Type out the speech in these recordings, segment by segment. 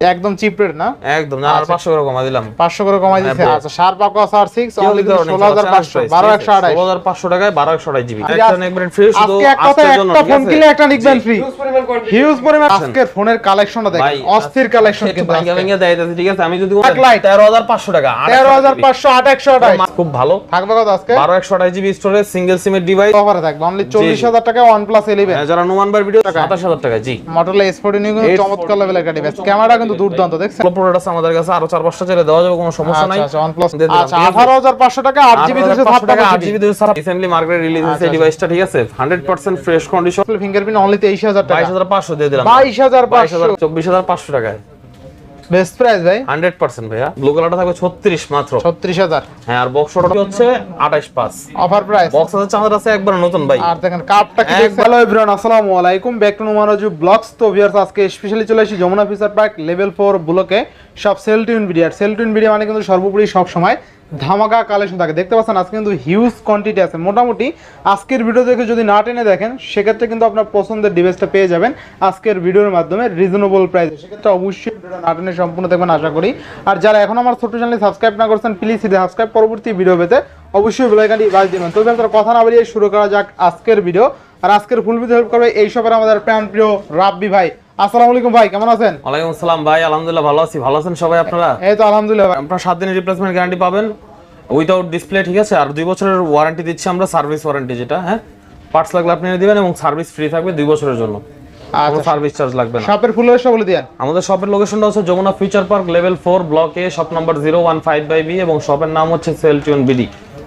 একদম cheap rate না? একদম না আর আচ্ছা। 500 করে কমা দিলাম। পাঁচশো করে কমাই হ্যাঁ, আচ্ছা সার পাকো সার সিক্স কেউ অনলি দিতে পারবে না, ষোলো হাজার পাঁচশো বারো একশো আঠাশ। 16500 টাকায় 1200 জিবি আজকে একটা একবার ফ্রি শুধু আজকে এক কথা একটা ফোন? কিনলে একটা নিকবেন ফ্রি হিউজ পরিমাণ কোয়ান্টিটি হিউজ পরিমাণ আজকের ফোনের কালেকশনটা দেখেন। অস্থির কালেকশন কিন্তু আজকে। দেয় যাচ্ছে, ঠিক আছে? আমি যদি। 13500 টাকা তেরো হাজার পাঁচশো আট একশো আঠাশ। খুব ভালো। থাকবে কত আজকে? 1228 জিবি স্টোরেজ সিঙ্গেল সিমের ডিভাইস অফারে থাকবে। অনলি চল্লিশ হাজার টাকা ওয়ান প্লাস ইলেভেন যারা নোমান বার ভিডিও 27000 টাকা জি। মডেল এস ফোর্টি নিউ চমৎকার লেভেলের একটা ডিভাইস ক্যামেরা কিন্তু দুর্দান্ত দেখছেন? প্রোডাক্ট আছে আমাদের কাছে আরও চার পাঁচটা ছেড়ে দেওয়া যাবে কোনো সমস্যা নাই। আচ্ছা আচ্ছা OnePlus আচ্ছা ঠিক আছে? আঠারো হাজার পাঁচশো টাকা আট জিবি দুশো 8500 টাকা ছাপ্পান্ন 8 জিবি 256 রিসেন্টলি মার্কেটে রিলিজ হয়েছে আচ্ছা, ডিভাইসটা ঠিক আছে? 100% ফ্রেশ কন্ডিশন ফিঙ্গারপ্রিন্ট অনলি তেইশ হাজার টাকা। 22500 দিয়ে দিলাম। বাইশ হাজার পাঁচশো। 22000 24500 টাকায়। বেস্ট প্রাইস ভাই। 100% ভাইয়া। ব্লু কালারটা থাকবে 36 মাত্র। ছত্রিশ হাজার। হ্যাঁ আর বক্স হচ্ছে 28 পাস অফার প্রাইস বক্স আছে চাঁদের আছে একবার নতুন ভাই। আর দেখেন কাপটা কি দেখছেন? হ্যালো এভরিওয়ান আসসালামু আলাইকুম। ব্যাক টু নুমানজু ব্লগস তো ভিউয়ার্স আজকে স্পেশালি চলে এসেছি যমুনা ফিচার পার্ক লেভেল 4 ব্লকে সব cell tune video cell video মানে কিন্তু সর্বোপরি সব সময় ধামাকা কালেকশন থাকে। দেখতে পাচ্ছেন, আজকে কিন্তু হিউজ কোয়ান্টিটি আছে। মোটামুটি আজকের ভিডিও দেখে যদি না টেনে দেখেন, সেক্ষেত্রে কিন্তু আপনার পছন্দের ডিভাইসটা পেয়ে যাবেন আজকের ভিডিওর মাধ্যমে রিজনেবল প্রাইস সেক্ষেত্রে অবশ্যই ভিডিওটা না টেনে সম্পূর্ণ দেখবেন, আশা করি। আর যারা এখন আমার ছোট্ট চ্যানেলে সাবস্ক্রাইব না করছেন প্লিজ সাবস্ক্রাইব পরবর্তী ভিডিও পেতে অবশ্যই বেলাইকানটি বাজ দিবেন। তবে তার কথা না বাড়িয়ে শুরু করা যাক আজকের ভিডিও আর আজকের ফুল ভিডিও হেল্প করবে এই সবের আমাদের প্রাণ প্রিয় রাব্বি ভাই। আসসালামু আলাইকুম ভাই কেমন আছেন? ওয়ালাইকুম আসসালাম ভাই আলহামদুলিল্লাহ ভালো আছি। ভালো আছেন সবাই আপনারা? এই তো আলহামদুলিল্লাহ আপনারা দিনের রিপ্লেসমেন্ট গ্যারান্টি পাবেন। উইদাউট ডিসপ্লে ঠিক আছে? আর বছরের ওয়ারেন্টি দিচ্ছি আমরা সার্ভিস ওয়ারেন্টি যেটা হ্যাঁ? পার্টস লাগলে আপনি এনে দিবেন এবং সার্ভিস ফ্রি থাকবে দুই বছরের জন্য। কোনো আচ্ছা। সার্ভিস চার্জ লাগবে না। শপের ফুল বলে আমাদের শপের লোকেশনটা হচ্ছে Jamuna Future Park level four block A shop number zero one five by B এবং শপের নাম হচ্ছে সেল টিউন বিডি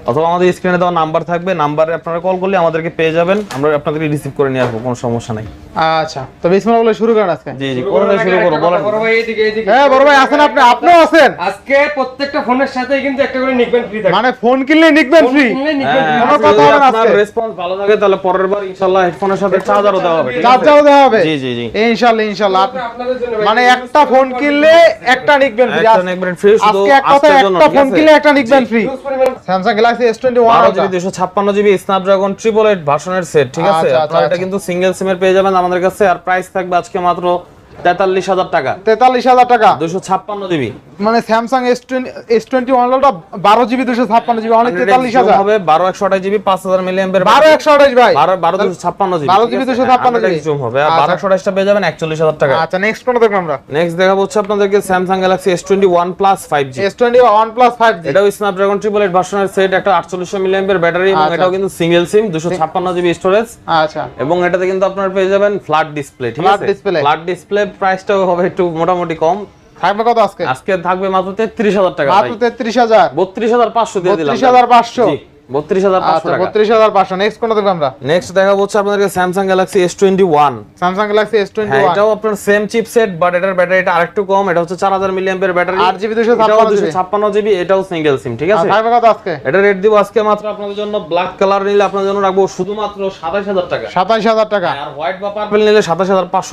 অথবা আমাদের স্ক্রিনে দেওয়া নাম্বার থাকবে নাম্বারে আপনারা কল করলে আমাদেরকে পেয়ে যাবেন আমরা আপনাদেরকে রিসিভ করে নিয়ে আসব কোনো সমস্যা নাই। আচ্ছা তো বিসমিল্লাহ বলে শুরু করেন আজকে। জি জি করে শুরু করো বলেন। বড় ভাই এইদিকে এইদিকে হ্যাঁ বড় ভাই আছেন আপনি আপনিও আছেন। আজকে প্রত্যেকটা ফোনের সাথে কিন্তু একটা করে নিকবেন ফ্রি থাকবে মানে ফোন কিনলে নিকবেন ফ্রি কোনো কথা হবে না আপনার আজকে। রেসপন্স ভালো থাকে তাহলে পরের বার ইনশাআল্লাহ হেডফোনের সাথে চার্জারও দেওয়া হবে চার্জারও দেওয়া হবে? জি জি জি। ইনশাআল্লাহ ইনশাআল্লাহ। ফ্রি আপনাদের জন্য মানে একটা ফোন কিনলে একটা নিকবেন ফ্রি একটা নেকবেন ফ্রি শুধু আজকে একটা ফোন কিনলে একটা নিকবেন ফ্রি স্যামসাং গ্যালাক্সি S21 বারো Ultra। জিবি দুশো ছাপ্পান্ন জিবি স্ন্যাপড্রাগন ট্রিপল এইট ভার্সনের সেট ঠিক আছে আচ্ছা, আচ্ছা, আপনারা এটা আচ্ছা। কিন্তু সিঙ্গেল সিমের পেয়ে যাবেন আমাদের কাছে আর প্রাইস থাকবে আজকে মাত্র তেতাল্লিশ হাজার টাকা। তেতাল্লিশ হাজার টাকা? দুশো ছাপ্পান্ন জিবি। মানে Samsung S S twenty one বারো জিবি দুশো ছাপ্পান্ন জিবি অনেক তেতাল্লিশ হাজার। হবে বারো একশো আঠাশ জিবি পাঁচ হাজার মিলি এম্পের বারো একশো আঠাশ ভাই। বারো বারো দুশো ছাপ্পান্ন জিবি 12 GB 256 জিবি। জুম হবে। আর বারো আচ্ছা। একশো আঠাশটা পেয়ে যাবেন একচল্লিশ হাজার টাকা। আচ্ছা নেক্সট কোনটা দেখব আমরা? নেক্সট দেখাবো হচ্ছে আপনাদেরকে Samsung Galaxy S twenty one plus five G S twenty one plus five G এটাও স্ন্যাপড্রাগন ট্রিপল এইট ভার্সনের সেট একটা আটচল্লিশশো মিলি এম্পের ব্যাটারি এবং আচ্ছা। এটাও কিন্তু সিঙ্গেল সিম দুশো ছাপ্পান্ন জিবি স্টোরেজ আচ্ছা। এবং এটাতে কিন্তু আপনারা পেয়ে যাবেন ফ্ল্যাট ডিসপ্লে ঠিক। ফ্ল্যাট ডিসপ্লে প্রাইসটাও হবে একটু মোটামুটি কম। থাকবে কত আজকে? আজকে থাকবে মাত্র তেত্রিশ হাজার টাকা মাত্র তেত্রিশ হাজার। বত্রিশ হাজার পাঁচশো দিয়ে দিলাম হাজার পাঁচশো। বত্রিশ হাজার পাঁচশো টাকা। বত্রিশ হাজার পাঁচশো। নেক্সট কোনটা দেখব আমরা? নেক্সট দেখা হচ্ছে আপনাদেরকে Samsung Galaxy S twenty one Samsung Galaxy S twenty হ্যাঁ ওয়ান এটাও আপনার সেম চিপসেট বাট এটার ব্যাটারিটা আরেকটু কম। এটা হচ্ছে চার হাজার মিলি ব্যাটারি আট জিবি দুশো এটাও ছাপ্পান্ন দুশো জিবি ছাপ্পান্ন জিবি এটাও সিঙ্গেল সিম ঠিক আছে? থাকবে কত আজকে? এটা রেট দিব আজকে মাত্র আপনাদের জন্য। ব্ল্যাক কালার নিলে আপনাদের জন্য রাখব শুধুমাত্র সাতাশ হাজার টাকা। আর হোয়াইট বা পার্পল নিলে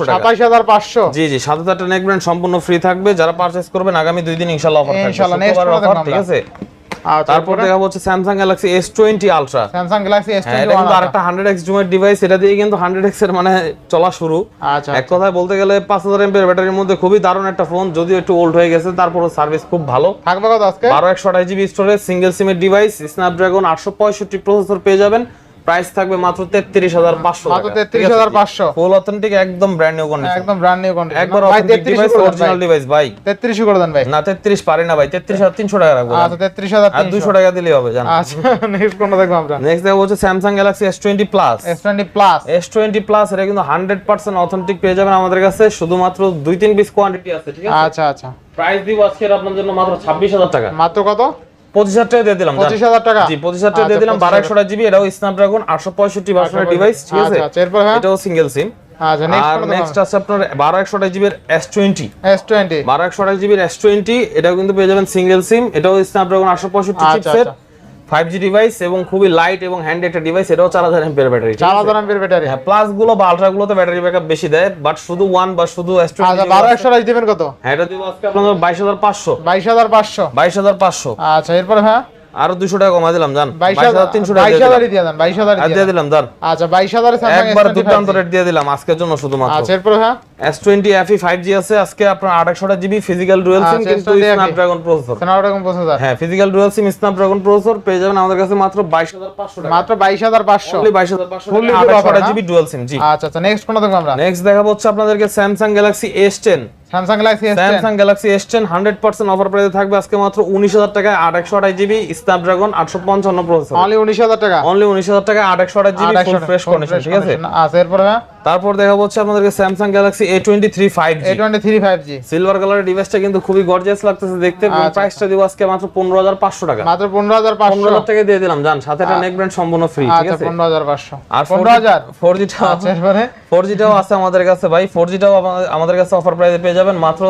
টাকা। পাঁচশো। জি জি সাথে সাথে নেক ব্র্যান্ড সম্পূর্ণ ফ্রি থাকবে। যারা পারচেজ করবেন আগামী দুই দিন ইনশাআল্লাহ অফার থাকবে। ঠিক আছে? আচ্ছা তারপর? দেখা হচ্ছে Samsung Galaxy S twenty ultra Samsung Galaxy S twenty এটা কিন্তু আরেকটা হান্ড্রেড এক্স জুমের ডিভাইস এটা দিয়ে কিন্তু হান্ড্রেড এক্সের মানে চলা শুরু। আচ্ছা এক কথায় বলতে গেলে পাঁচ হাজার এমপের ব্যাটারির মধ্যে খুবই দারুণ একটা ফোন যদিও একটু ওল্ড হয়ে গেছে তারপরও সার্ভিস খুব ভালো। থাকবে কত আজকে? বারো একশো আঠাশ জিবি স্টোরেজ সিঙ্গেল সিমের ডিভাইস স্ন্যাপড্রাগন আটশো পঁয়ষট্টি প্রসেসর পেয়ে যাবেন। প্রাইস থাকবে মাত্র তেত্রিশ হাজার পাঁচশো মাত্র 33,500 ফুল অথেন্টিক একদম ব্র্যান্ড নিউ কন্ডিশন একদম ব্র্যান্ড নিউ কন্ডিশন একবার অথেন্টিক ডিভাইস অরিজিনাল ডিভাইস ভাই। তেত্রিশ করে দেন ভাই। না তেত্রিশ পারে না ভাই। তেত্রিশ হাজার তিনশো টাকা রাখব আচ্ছা তেত্রিশ হাজার আর দুশো টাকা দিলেই হবে জান। আচ্ছা নেক্সট কোনটা দেখব আমরা? নেক্সট দেখব হচ্ছে twenty plus S twenty plus S twenty plus এটা কিন্তু হান্ড্রেড পার্সেন্ট অথেন্টিক পেয়ে যাবেন আমাদের কাছে। শুধুমাত্র দুই তিন পিস কোয়ান্টিটি আছে ঠিক আছে? আচ্ছা আচ্ছা। প্রাইস দিব আজকে আপনার জন্য মাত্র ছাব্বিশ হাজার টাকা। মাত্র কত? পঁচিশ হাজার টাকা দিয়ে দিলাম পঁচিশ হাজার টাকা? জি পঁচিশ হাজার টাকা দিয়ে আচ্ছা, দিলাম বারো 25,000 একশো জিবি এটাও স্ন্যাপড্রাগন আটশো পঁয়ষট্টি ভার্সনের ডিভাইস ঠিক আছে? আচ্ছা আচ্ছা হ্যাঁ? এটাও সিঙ্গেল সিম আর নেক্সট আছে আপনার বারো একশো জিবির এস টোয়েন্টি এস টোয়েন্টি বারো একশো আঠাশ জিবির এস টোয়েন্টি এটাও কিন্তু পেয়ে যাবেন সিঙ্গেল সিম এটাও স্ন্যাপড্রাগন আটশো পঁয়ষট্টি চিপসেট। ফাইভ জি ডিভাইস এবং খুবই লাইট এবং হ্যান্ড একটা ডিভাইস এটাও চার হাজার এমপের ব্যাটারি চার হাজার এমপির ব্যাটারি হ্যাঁ প্লাসগুলো বা আলট্রা গুলোতে ব্যাটারি ব্যাকআপ বেশি দেয় বাট শুধু ওয়ান বা শুধু আচ্ছা বারো একশো রাইজ দিবেন কত? হ্যাঁ এটা দিব আজকে আপনাদের বাইশ হাজার পাঁচশো। বাইশ হাজার পাঁচশো। বাইশ হাজার পাঁচশো। আচ্ছা এরপর হ্যাঁ? আরও দুশো টাকা কমা দিলাম জান। বাইশ হাজার তিনশো টাকা বাইশ দিয়ে হাজারই দিয়ে দেন বাইশ হাজার দিয়ে দিলাম জান। আচ্ছা বাইশ হাজার একবার দুর্দান্ত রেট দিয়ে দিলাম আজকের জন্য শুধুমাত্র। আচ্ছা এরপর হ্যাঁ? S20 FE 5G আছে আজকে আপনার 800টা জিবি ফিজিক্যাল ডুয়াল সিম কিন্তু স্ন্যাপড্রাগন প্রসেসর স্ন্যাপড্রাগন প্রসেসর হ্যাঁ physical dual SIM Snapdragon processor পেয়ে যাবেন আমাদের কাছে মাত্র 22500 টাকা। মাত্র 22500 অনলি 22500 ফুললি ডুয়াল সিম জি। আচ্ছা আচ্ছা নেক্সট কোনটা দেখব আমরা? নেক্সট দেখাবো হচ্ছে আপনাদেরকে Samsung Galaxy S10 Samsung Galaxy S10 S10 100% offer প্রাইসে থাকবে আজকে মাত্র 19000 স্ন্যাপড্রাগন 855 প্রসেসর অনলি 19000 টাকা? অনলি 19000 টাকায় 828 জিবি ফুল ফ্রেশ কন্ডিশন ঠিক আছে? আচ্ছা এরপর তারপর দেখাবো হচ্ছে আপনাদেরকে Samsung Galaxy A23 সিলভার কালারের ডিভাইসটা কিন্তু খুবই গর্জিয়াস লাগতেছে দেখতে প্রাইসটা দিব আজকে মাত্র 15500 টাকা। মাত্র টাকা দিয়ে দিলাম জান সাথে নেক ব্র্যান্ড সম্পূর্ণ ফ্রি আর আছে আছে আমাদের কাছে ভাই আমাদের কাছে অফার প্রাইসে পেয়ে যাবেন মাত্র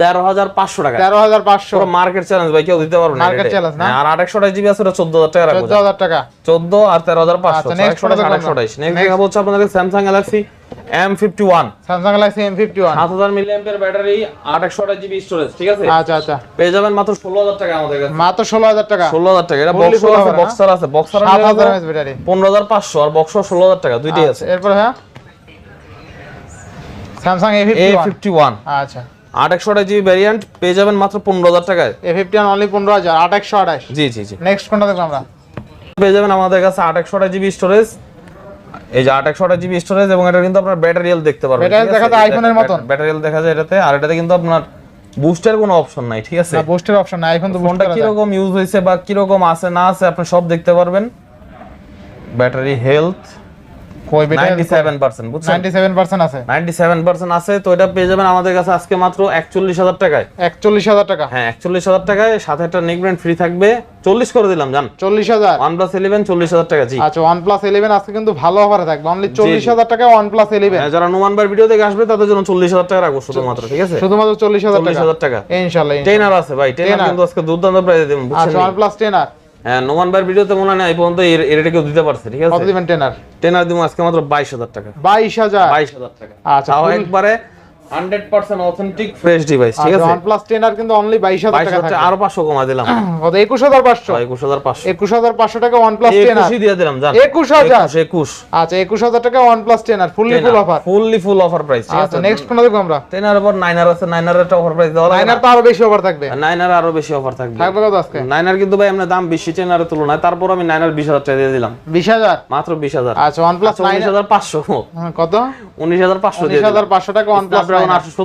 তেরো হাজার পাঁচশো টাকা। তেরো হাজার পাঁচশো। মার্কেট চ্যালেঞ্জ ভাই কেউ দিতে পারবে না মার্কেট চ্যালেঞ্জ না? আর আটশো টাকা জিবি আছে ওটা চোদ্দ হাজার টাকা চোদ্দ হাজার টাকা। চোদ্দ আর তেরো হাজার পাঁচশো একশো টাকা হচ্ছে আপনাদের Samsung Galaxy M fifty one Samsung Galaxy M fifty one সাত হাজার মিলি এম্পের ব্যাটারি আট একশো জিবি স্টোরেজ ঠিক আছে? আচ্ছা আচ্ছা। পেয়ে যাবেন মাত্র ষোলো হাজার টাকা আমাদের কাছে। মাত্র ষোলো হাজার টাকা? ষোলো হাজার টাকা। এটা Fully বক্স আছে বক্সার আছে। বক্সার সাত হাজার এমএস ব্যাটারি পনেরো হাজার পাঁচশো আর বক্স ষোলো হাজার টাকা দুইটাই আছে। এরপরে হ্যাঁ? ফিফটি ওয়ান আচ্ছা। আট একশো জিবি ভ্যারিয়েন্ট পেয়ে যাবেন মাত্র পনেরো হাজার টাকায়। এ ফিফটি অনলি পনেরো হাজার আট একশো আঠাশ। জি জি জি। নেক্সট কোনটা দেখব আমরা? পেয়ে যাবেন আমাদের কাছে আট একশো জিবি স্টোরেজ এই যে আট একশো জিবি স্টোরেজ এবং এটা কিন্তু আপনার ব্যাটারিয়াল দেখতে পারবেন ব্যাটারি দেখা যায় আইফোনের এর ব্যাটারি ব্যাটারিয়াল দেখা যায় এটাতে আর এটাতে কিন্তু আপনার বুস্টের কোনো অপশন নাই ঠিক আছে? না বুস্টের অপশন নাই এখন তো ফোনটা কি রকম ইউজ হয়েছে বা কীরকম আছে না আছে আপনি সব দেখতে পারবেন। ব্যাটারি হেলথ কই পার্সেন্ট বুঝছেন? 97% আছে। নাইনটি সেভেন পার্সেন্ট আছে তো এটা পেয়ে যাবেন আমাদের কাছে আজকে মাত্র একচল্লিশ হাজার টাকায়। 41000 টাকা। হ্যাঁ একচল্লিশ হাজার টাকায় সাথে একটা নেক ব্র্যান্ড ফ্রি থাকবে। চল্লিশ করে দিলাম জান। 40000 ওয়ান প্লাস ইলেভেন টাকা জি। আচ্ছা OnePlus 11 আজকে কিন্তু ভালো অফারে থাকবে। অনলি 40000 টাকা OnePlus 11 হ্যাঁ, যারা নোমান বার ভিডিও থেকে আসবে তাদের জন্য চল্লিশ হাজার টাকা রাখব শুধুমাত্র ঠিক আছে? শুধুমাত্র 40000 চল্লিশ টাকা। হাজার টাকা। ইনশাআল্লাহ টেনার আছে ভাই টেনার Tenor। কিন্তু আজকে দুর্দান্ত প্রাইস দেবেন বুঝছেন আচ্ছা OnePlus 10 আর নোমান বার ভিডিওতে মনে হয় না এই পর্যন্ত এটা কেউ দিতে পারছে ঠিক আছে? দিবেন 10 আর টেনার দিব আজকে মাত্র বাইশ হাজার টাকা। 22000 বাইশ হাজার টাকা। আচ্ছা, তাও একবারে hundred percent authentic fresh device ঠিক আচ্ছা আছে? OnePlus 10 আর কিন্তু অনলি 22000 টাকা হাজার থাকবে। আরও কমা দিলাম। কত? 21500 একুশ হাজার পাঁচশো। 21500 টাকা OnePlus 10 আর। একুশই দিয়ে দিলাম জান। 21,000 একুশ আচ্ছা 21000 টাকা OnePlus 10 আর fully full offer fully full offer price ঠিক আচ্ছা আছে? নেক্সট কোন দেখব আমরা? টেনার উপর নাইনার আছে নাইনার একটা অফার প্রাইস দেওয়া লাগে নাইনার তো আরও বেশি অফার থাকবে। নাইনার আরও বেশি অফার থাকবে। থাকবে কত আজকে? নাইনার কিন্তু ভাই দাম বেশি টেনারের তুলনায় তারপর আমি নাইনার বিশ হাজার টাকা দিয়ে দিলাম। 20000 মাত্র বিশ হাজার। আচ্ছা OnePlus উনিশ হাজার পাঁচশো। হ্যাঁ, কত? উনিশ হাজার পাঁচশো দিয়ে দিলাম। 19500 টাকা OnePlus স্ন্যাপড্রাগন 9 আটশো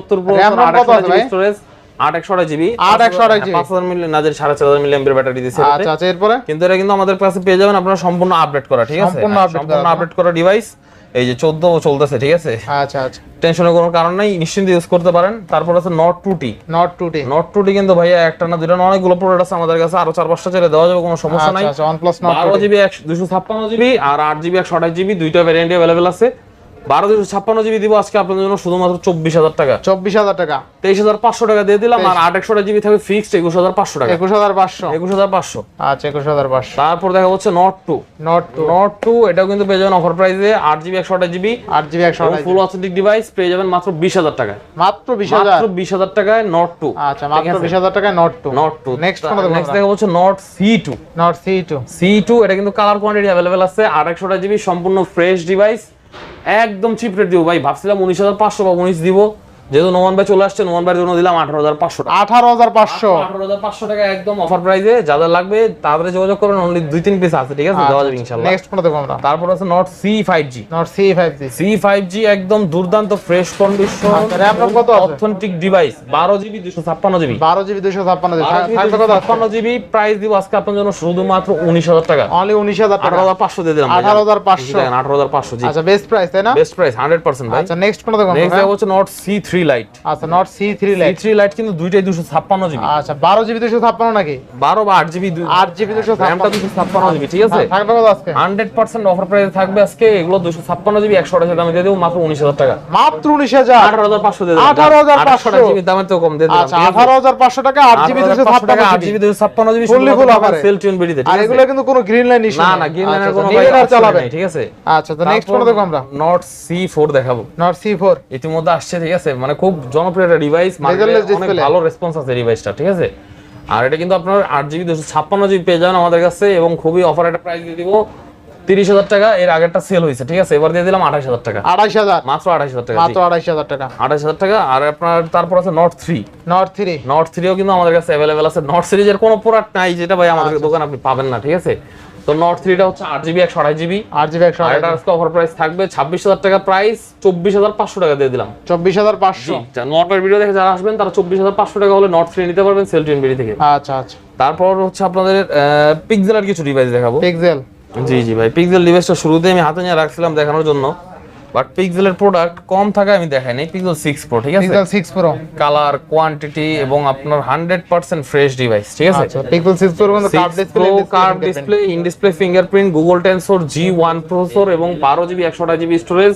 RAM কত আছে ভাই? স্টোরেজ আট একশো জিবি 828 GB পাঁচ হাজার মিলি না সাড়ে চার হাজার মিলি এমপের ব্যাটারি দিচ্ছে আচ্ছা আচ্ছা এরপরে? কিন্তু এটা কিন্তু আমাদের কাছে পেয়ে যাবেন আপনারা সম্পূর্ণ আপডেট করা ঠিক আছে? সম্পূর্ণ update সম্পূর্ণ করা, আপডেট করা ডিভাইস এই যে চোদ্দ চলতেছে ঠিক আছে? আচ্ছা আচ্ছা। টেনশনের কোনো কারণ নাই নিশ্চিন্তে ইউজ করতে পারেন। তারপর আছে নট নট টুটি কিন্তু ভাইয়া একটা না অনেকগুলো প্রোডাক্ট আছে আমাদের কাছে আরও চার পাঁচটা ছেড়ে দেওয়া যাবে কোনো সমস্যা নাই। আচ্ছা আচ্ছা বারো জিবি দুশো ছাপ্পান্ন জিবি আর আট জিবি একশো আঠাশ জিবি দুইটা ভ্যারিয়েন্ট অ্যাভেলেবেল আছে। বারো দুশো ছাপ্পান্ন জিবি দিব আজকে আপনাদের জন্য শুধুমাত্র চব্বিশ হাজার টাকা। চব্বিশ হাজার টাকা। তেইশ হাজার পাঁচশো টাকা দিয়ে দিলাম আর আট একশো জিবি থাকবে ফিক্সড একুশ হাজার পাঁচশো টাকা। একুশ হাজার পাঁচশো। একুশ হাজার পাঁচশো। আচ্ছা একুশ হাজার পাঁচশো। তারপর দেখা হচ্ছে Nord two Nord two Nord two এটাও কিন্তু পেয়ে যাবেন অফার প্রাইসে আট জিবি একশো আঠাশ জিবি। আট জিবি একশো ফুল অথেন্টিক ডিভাইস পেয়ে যাবেন মাত্র বিশ হাজার টাকা মাত্র বিশ হাজার? মাত্র বিশ হাজার টাকায় নট টু আচ্ছা মাত্র বিশ হাজার টাকায় Nord two Nord two next next দেখা হচ্ছে Nord CE two Nord CE two CE two এটা কিন্তু কালার কোয়ান্টিটি অ্যাভেলেবেল আছে আর একশোটা জিবি সম্পূর্ণ ফ্রেশ ডিভাইস একদম চিপ রেট দিব। ভাই ভাবছিলাম উনিশ হাজার পাঁচশো বা উনিশ দিব। যেহেতু নোমান ভাই চলে আসছে নোমান ভাইয়ের জন্য দিলাম আঠারো হাজার পাঁচশো টাকা। আঠারো হাজার পাঁচশো। আঠারো হাজার পাঁচশো টাকা একদম অফার প্রাইসে যাদের লাগবে তাদের যোগাযোগ করবেন অনলি দুই তিন পিস আছে ঠিক আছে? দেওয়া যাবে ইনশাল্লাহ। নেক্সট কোন দেখব আমরা। তারপর আছে Nord CE five G Nord CE five G CE five G একদম দুর্দান্ত ফ্রেশ কন্ডিশন আচ্ছা, RAM কত অথেন্টিক ডিভাইস বারো জিবি দুশো ছাপ্পান্ন জিবি। বারো জিবি দুশো ছাপ্পান্ন জিবি। ছাপ্পান্ন জিবি প্রাইস দিব আজকে আপনার জন্য শুধুমাত্র উনিশ হাজার টাকা। অনলি উনিশ হাজার আঠারো হাজার পাঁচশো দিয়ে দিলাম 18,500 আঠারো হাজার পাঁচশো। জি। আচ্ছা বেস্ট প্রাইস তাই না? বেস্ট প্রাইস হান্ড্রেড পার্সেন্ট ভাই। আচ্ছা নেক্সট কোন দেখব নেক্সট হচ্ছে নট সি থ্রি লাইট আচ্ছা Nord CE three lite three lite কিন্তু দুইটাই দুশো ছাপ্পান্ন জিবি আচ্ছা বারো জিবি দুশো ছাপ্পান্ন নাকি? বারো বা আট জিবি আট জিবি দুশো র্যামটা দুশো ছাপ্পান্ন জিবি ঠিক আছে? থাকবে কত আজকে? হান্ড্রেড পার্সেন্ট অফার প্রাইস থাকবে আজকে এগুলো দুশো ছাপ্পান্ন জিবি একশো আঠাশ দামে দিয়ে দেবো মাত্র উনিশ হাজার টাকা। মাত্র উনিশ হাজার? আঠারো হাজার পাঁচশো দিয়ে 18,500 জিবি দামের তো কম দিয়ে আচ্ছা আঠারো হাজার পাঁচশো টাকা আট জিবি দুশো ছাপ্পান্ন আট জিবি দুশো ছাপ্পান্ন জিবি full offer এ। সেল টিউন বেরিতে আর এগুলো কিন্তু কোনো গ্রিন লাইন ইস্যু না না গেম লাইনের কোনো নিলেন আর চালাবে ঠিক আছে? আচ্ছা তো নেক্সট কোন দেখব আমরা? নট সি ফোর দেখাবো। নট সি ফোর ইতিমধ্যে আসছে ঠিক আছে? মানে খুব জনপ্রিয় একটা ডিভাইস অনেক ভালো রেসপন্স আছে ডিভাইসটা ঠিক আছে? আর এটা কিন্তু আপনার আট জিবি দুশো ছাপ্পান্ন জিবি পেয়ে যাবেন আমাদের কাছে এবং খুবই অফার একটা প্রাইস দিয়ে দিব তিরিশ হাজার টাকা। এর আগেরটা সেল হয়েছে ঠিক আছে? এবার দিয়ে দিলাম আঠাশ হাজার টাকা। আড়াইশ হাজার। মাত্র আঠাশ হাজার টাকা মাত্র আড়াইশ হাজার টাকা। আঠাশ হাজার টাকা আর আপনার তারপর আছে Nord three Nord three Nord থ্রিও কিন্তু আমাদের কাছে অ্যাভেলেবেল আছে। নট সিরিজের কোনো প্রোডাক্ট নাই যেটা ভাই আমাদের আচ্ছা। দোকানে আপনি পাবেন না ঠিক আছে? তো নট থ্রিটা হচ্ছে আট জিবি একশো আড়াই জিবি আট জিবি একশো আড়াই অফার প্রাইস থাকবে ছাব্বিশ হাজার টাকা প্রাইস চব্বিশ হাজার পাঁচশো টাকা দিয়ে দিলাম। চব্বিশ হাজার পাঁচশো। নটের ভিডিও দেখে যারা আসবেন তারা চব্বিশ হাজার পাঁচশো টাকা হলে নট থ্রি নিতে পারবেন সেল বিডি থেকে। আচ্ছা আচ্ছা। তারপর হচ্ছে আপনাদের পিক্সেলের কিছু ডিভাইস দেখাবো। পিক্সেল জি জি ভাই। পিক্সেল ডিভাইসটা শুরুতে আমি হাতে নিয়ে রাখছিলাম দেখানোর জন্য। বাট পিক্সেলের প্রোডাক্ট কম থাকে আমি দেখাই নাই। পিক্সেল সিক্স প্রো ঠিক আছে? Pixel six pro colour quantity এবং আপনার হান্ড্রেড পার্সেন্ট ফ্রেশ ডিভাইস ঠিক আছে? আচ্ছা পিক্সেল সিক্স প্রো কিন্তু curve display curve display in display fingerprint Google Tensor G one processor এবং বারো জিবি একশো জিবি স্টোরেজ